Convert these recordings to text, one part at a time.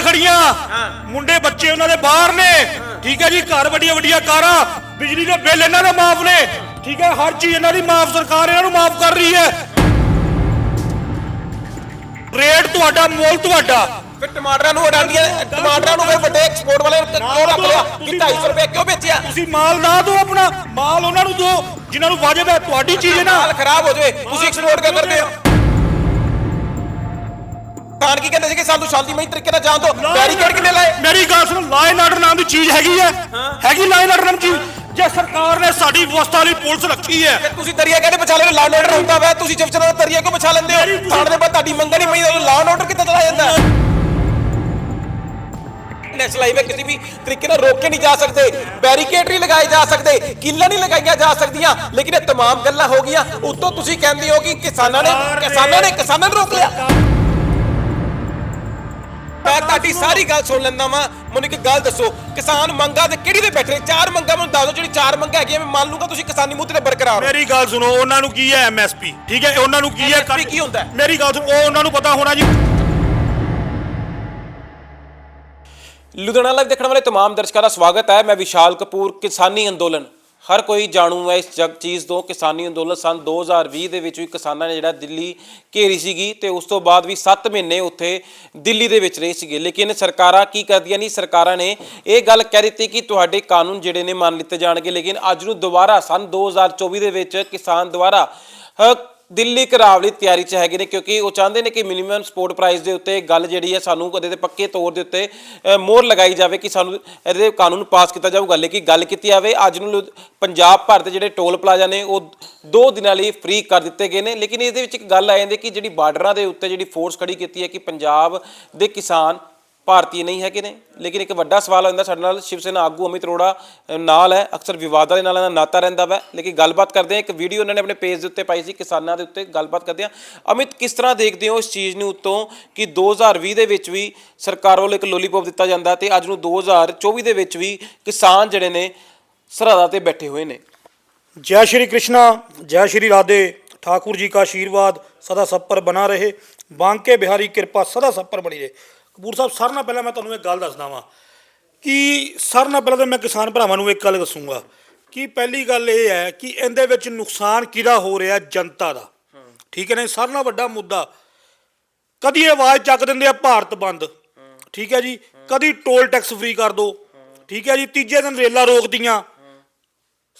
ਗੱਡੀਆਂ ਖੜੀਆਂ। ਮੁੰਡੇ ਬੱਚੇ ਉਹਨਾਂ ਦੇ ਬਾਹਰ ਨੇ। ਠੀਕ ਹੈ ਜੀ ਘਰ ਵੱਡੀਆਂ ਵੱਡੀਆਂ ਕਾਰਾਂ ਬਿਜਲੀ ਦੇ ਬਿੱਲ ਇਹਨਾਂ ਦੇ ਮਾਫ ਨੇ। ਠੀਕ ਹੈ ਹਰ ਚੀਜ਼ ਇਹਨਾਂ ਦੀ ਮਾਫ ਸਰਕਾਰ ਇਹਨਾਂ ਨੂੰ ਮਾਫ ਕਰ ਰਹੀ ਹੈ। ਰੇਟ ਤੁਹਾਡਾ ਮੁੱਲ ਤੁਹਾਡਾ। ਫਿਰ ਟਮਾਟਰਾਂ ਨੂੰ ਅਡਾਂਡੀਆਂ ਟਮਾਟਰਾਂ ਨੂੰ ਫਿਰ ਵੱਡੇ ਐਕਸਪੋਰਟ ਵਾਲੇ ਕਿਉਂ ਰੱਖ ਲਿਆ। ਕਿ 250 ਰੁਪਏ ਕਿਉਂ ਵੇਚਿਆ? ਤੁਸੀਂ ਮਾਲ ਨਾ ਦਿਓ ਆਪਣਾ। ਮਾਲ ਉਹਨਾਂ ਨੂੰ ਦਿਓ ਜਿਨ੍ਹਾਂ ਨੂੰ ਵਾਜਬ ਹੈ। ਤੁਹਾਡੀ ਚੀਜ਼ ਹੈ ਨਾ। ਮਾਲ ਖਰਾਬ ਹੋ ਜਾਵੇ। ਤੁਸੀਂ ਐਕਸਪੋਰਟ ਕਰਦੇ ਹੋ ਖਾਨ ਕੀ ਕਹਿੰਦੇ ਸੀ ਕਿ ਸਾਨੂੰ ਸ਼ਾਂਤੀਮਈ ਤਰੀਕੇ ਨਾਲ ਜਾਣ ਦਿਓ ਬੈਰੀਕੇਡ ਕਿੰਨੇ ਲਾਏ ਮੇਰੀ ਗੱਲ ਸੁਣ ਲਾਅ ਐਂਡ ਆਰਡਰ ਨਾਮ ਦੀ ਚੀਜ਼ ਹੈਗੀ ਹੈ ਹੈਗੀ ਲਾਅ ਐਂਡ ਆਰਡਰ ਨਾਮ ਦੀ ਚੀਜ਼ ਜੇ ਸਰਕਾਰ ਨੇ ਸਾਡੀ ਵਿਵਸਥਾ ਲਈ ਪੁਲਿਸ ਰੱਖੀ ਹੈ ਤੇ ਤੁਸੀਂ ਦਰਿਆ ਕਹਿੰਦੇ ਬਚਾ ਲੈਣ ਲਾਅ ਆਰਡਰ ਹੁੰਦਾ ਵਾ ਤੁਸੀਂ ਜਿਵਚਨਾਂ ਦਾ ਦਰਿਆ ਕਿਉਂ ਬਚਾ ਲੈਂਦੇ ਹੋ ਥਾਣੇ ਦੇ ਬਾਅਦ ਤੁਹਾਡੀ ਮੰਗਣ ਨਹੀਂ ਪਈ ਲਾਅ ਆਰਡਰ ਕਿੱਦਾਂ ਚਲਾ ਜਾਂਦਾ ਨੈਸ਼ਨਲ ਹਾਈਵੇ ਕਿਸੇ ਵੀ ਤਰੀਕੇ ਨਾਲ ਰੋਕ ਕੇ ਨਹੀਂ ਜਾ ਸਕਦੇ ਬੈਰੀਕੇਡ ਨਹੀਂ ਲਗਾਏ ਜਾ ਸਕਦੇ ਕਿੱਲਾਂ ਨਹੀਂ ਲਗਾਈਆਂ ਜਾ ਸਕਦੀਆਂ ਲੇਕਿਨ ਇਹ तमाम ਗੱਲਾਂ ਹੋ ਗਈਆਂ ਉਤੋਂ ਤੁਸੀਂ ਕਹਿੰਦੇ ਹੋ ਕਿ ਕਿਸਾਨਾਂ ਨੇ ਕਿਸਾਨਾਂ ਨੇ ਕਿਸਾਨਾਂ ਨੂੰ ਰੋਕ ਲਿਆ ਮੈਂ ਤੁਹਾਡੀ ਸਾਰੀ ਗੱਲ ਸੁਣ ਲੈਂਦਾ ਵਾਂ ਮੈਨੂੰ ਇੱਕ ਗੱਲ ਦੱਸੋ ਕਿਸਾਨ ਮੰਗਾ ਤੇ ਕਿਹੜੀ ਦੇ ਬੈਠੇ ਨੇ? ਚਾਰ ਮੰਗਾ ਮੈਨੂੰ ਦੱਸ ਦਿਓ ਜਿਹੜੀ ਚਾਰ ਮੰਗਾ ਹੈਗੀਆਂ ਮੈਂ ਮੰਨ ਲੂੰਗਾ ਤੁਸੀਂ ਕਿਸਾਨੀ ਮੁੱਦੇ ਤੇ ਬਰਕਰਾਰ ਹੋ ਮੇਰੀ ਗੱਲ ਸੁਣੋ ਉਹਨਾਂ ਨੂੰ ਕੀ ਹੈ ਐਮਐਸਪੀ ਠੀਕ ਹੈ ਉਹਨਾਂ ਨੂੰ ਕੀ ਹੈ MSP ਕੀ ਹੁੰਦਾ ਹੈ? ਮੇਰੀ ਗੱਲ ਸੁਣੋ ਉਹ ਉਹਨਾਂ ਨੂੰ ਪਤਾ ਹੋਣਾ ਜੀ ਲੁਧਿਆਣਾ ਲਾਈਵ ਦੇਖਣ ਵਾਲੇ तमाम ਦਰਸ਼ਕਾਂ ਦਾ ਸਵਾਗਤ ਹੈ ਮੈਂ ਵਿਸ਼ਾਲ ਕਪੂਰ ਕਿਸਾਨੀ ਅੰਦੋਲਨ ਹਰ ਕੋਈ ਜਾਣੂ ਹੈ ਇਸ ਜਗ ਚੀਜ਼ ਤੋਂ। ਕਿਸਾਨੀ ਅੰਦੋਲਨ ਸਨ 2020 ਦੇ ਵਿੱਚ ਵੀ ਕਿਸਾਨਾਂ ਨੇ ਜਿਹੜਾ ਦਿੱਲੀ ਘੇਰੀ ਸੀਗੀ ਤੇ ਉਸ ਤੋਂ ਬਾਅਦ ਵੀ 7 ਮਹੀਨੇ ਉੱਥੇ ਦਿੱਲੀ ਦੇ ਵਿੱਚ ਰਹੇ ਸੀਗੇ। ਲੇਕਿਨ ਸਰਕਾਰਾਂ ਕੀ ਕਰਦੀਆਂ ਨਹੀਂ? ਸਰਕਾਰਾਂ ਨੇ ਇਹ ਗੱਲ ਕਹਿ ਦਿੱਤੀ ਕਿ ਤੁਹਾਡੇ ਕਾਨੂੰਨ ਜਿਹੜੇ ਨੇ ਮੰਨ ਲਿੱਤੇ ਜਾਣਗੇ। ਲੇਕਿਨ ਅੱਜ ਨੂੰ ਦੁਬਾਰਾ ਸਨ 2024 ਦੇ ਵਿੱਚ ਕਿਸਾਨ ਦੁਆਰਾ ਅ, ਦਿੱਲੀ ਘਰਾਵ ਲਈ ਤਿਆਰੀ ਚ ਹੈਗੇ ਨੇ ਕਿਉਂਕਿ ਉਹ ਚਾਹੁੰਦੇ ਨੇ ਕਿ ਮਿਨੀਮਮ ਸਪੋਰਟ ਪ੍ਰਾਈਸ ਦੇ ਉੱਤੇ ਗੱਲ ਜਿਹੜੀ ਹੈ ਸਾਨੂੰ ਕਦੇ ਤੇ ਪੱਕੇ ਤੌਰ ਦੇ ਉੱਤੇ ਅ, ਮੋਹਰ ਲਗਾਈ ਜਾਵੇ ਕਿ ਸਾਨੂੰ ਇਹਦੇ ਕਾਨੂੰਨ ਪਾਸ ਕੀਤਾ ਜਾਊਗਾ। ਲੇਕਿਨ ਗੱਲ ਕੀਤੀ ਜਾਵੇ ਅੱਜ ਨੂੰ ਲੁ- ਪੰਜਾਬ ਭਰ ਦੇ ਜਿਹੜੇ ਟੋਲ ਪਲਾਜ਼ਾ ਨੇ ਉਹ ਦੋ ਦਿਨਾਂ ਲਈ ਫ੍ਰੀ ਕਰ ਦਿੱਤੇ ਗਏ ਨੇ। ਲੇਕਿਨ ਇਹਦੇ ਵਿੱਚ ਇੱਕ ਗੱਲ ਆ ਜਾਂਦੀ ਕਿ ਜਿਹੜੀ ਬਾਰਡਰਾਂ ਦੇ ਉੱਤੇ ਜਿਹੜੀ ਫੋਰਸ ਖੜੀ ਕੀਤੀ ਹੈ ਕਿ ਪੰਜਾਬ ਦੇ ਕਿਸਾਨ ਭਾਰਤੀ ਨਹੀਂ ਹੈਗੇ ਨੇ ਲੇਕਿਨ ਇੱਕ ਵੱਡਾ ਸਵਾਲ ਹੁੰਦਾ ਸਾਡੇ ਨਾਲ ਸ਼ਿਵ ਸੈਨਾ ਆਗੂ ਅਮਿਤ ਅਰੋੜਾ ਅ, ਨਾਲ ਹੈ ਅਕਸਰ ਵਿਵਾਦਾਂ ਦੇ ਨਾਲ ਇਹਨਾਂ ਦਾ ਨਾਤਾ ਰਹਿੰਦਾ ਵਾ ਲੇਕਿਨ ਗੱਲਬਾਤ ਕਰਦੇ ਆ ਇੱਕ ਵੀਡੀਓ ਉਹਨਾਂ ਨੇ ਆਪਣੇ ਪੇਜ ਦੇ ਉੱਤੇ ਪਾਈ ਸੀ ਕਿਸਾਨਾਂ ਦੇ ਉੱਤੇ ਗੱਲਬਾਤ ਕਰਦੇ ਆ ਅਮਿਤ ਕਿਸ ਤਰ੍ਹਾਂ ਦੇਖਦੇ ਹੋ ਇਸ ਚੀਜ਼ ਨੂੰ ਉੱਤੋਂ ਕਿ 2020 ਦੇ ਵਿੱਚ ਵੀ ਸਰਕਾਰ ਵੱਲੋਂ ਇੱਕ ਲੋਲੀਪੌਪ ਦਿੱਤਾ ਜਾਂਦਾ ਤੇ ਅੱਜ ਨੂੰ 2024 ਦੇ ਵਿੱਚ ਵੀ ਕਿਸਾਨ ਜਿਹੜੇ ਨੇ ਸਰਹੱਦਾਂ ਤੇ ਬੈਠੇ ਹੋਏ ਨੇ जय श्री कृष्णा जय श्री राधे ठाकुर जी का आशीर्वाद सदा सब पर बना रहे बांके बिहारी कृपा सदा सब पर बनी रहे ਕਪੂਰ ਸਾਹਿਬ ਸਾਰਿਆਂ ਨਾਲ ਪਹਿਲਾਂ ਮੈਂ ਤੁਹਾਨੂੰ ਇੱਕ ਗੱਲ ਦੱਸਦਾ ਵਾਂ ਕਿ ਸਾਰਿਆਂ ਨਾਲ ਪਹਿਲਾਂ ਤਾਂ ਮੈਂ ਕਿਸਾਨ ਭਰਾਵਾਂ ਨੂੰ ਇੱਕ ਗੱਲ ਦੱਸੂਗਾ ਕਿ ਪਹਿਲੀ ਗੱਲ ਇਹ ਹੈ ਕਿ ਇਹਦੇ ਵਿੱਚ ਨੁਕਸਾਨ ਕਿਹਦਾ ਹੋ ਰਿਹਾ ਜਨਤਾ ਦਾ। ਠੀਕ ਹੈ ਨਾ ਸਾਰਿਆਂ ਨਾਲ ਵੱਡਾ ਮੁੱਦਾ, ਕਦੀ ਆਵਾਜ਼ ਚੱਕ ਦਿੰਦੇ ਆ ਭਾਰਤ ਬੰਦ। ਠੀਕ ਹੈ ਜੀ? ਕਦੀ ਟੋਲ ਟੈਕਸ ਫ੍ਰੀ ਕਰ ਦੋ। ਠੀਕ ਹੈ ਜੀ? ਤੀਜੇ ਦਿਨ ਰੇਲਾਂ ਰੋਕਦੀਆਂ।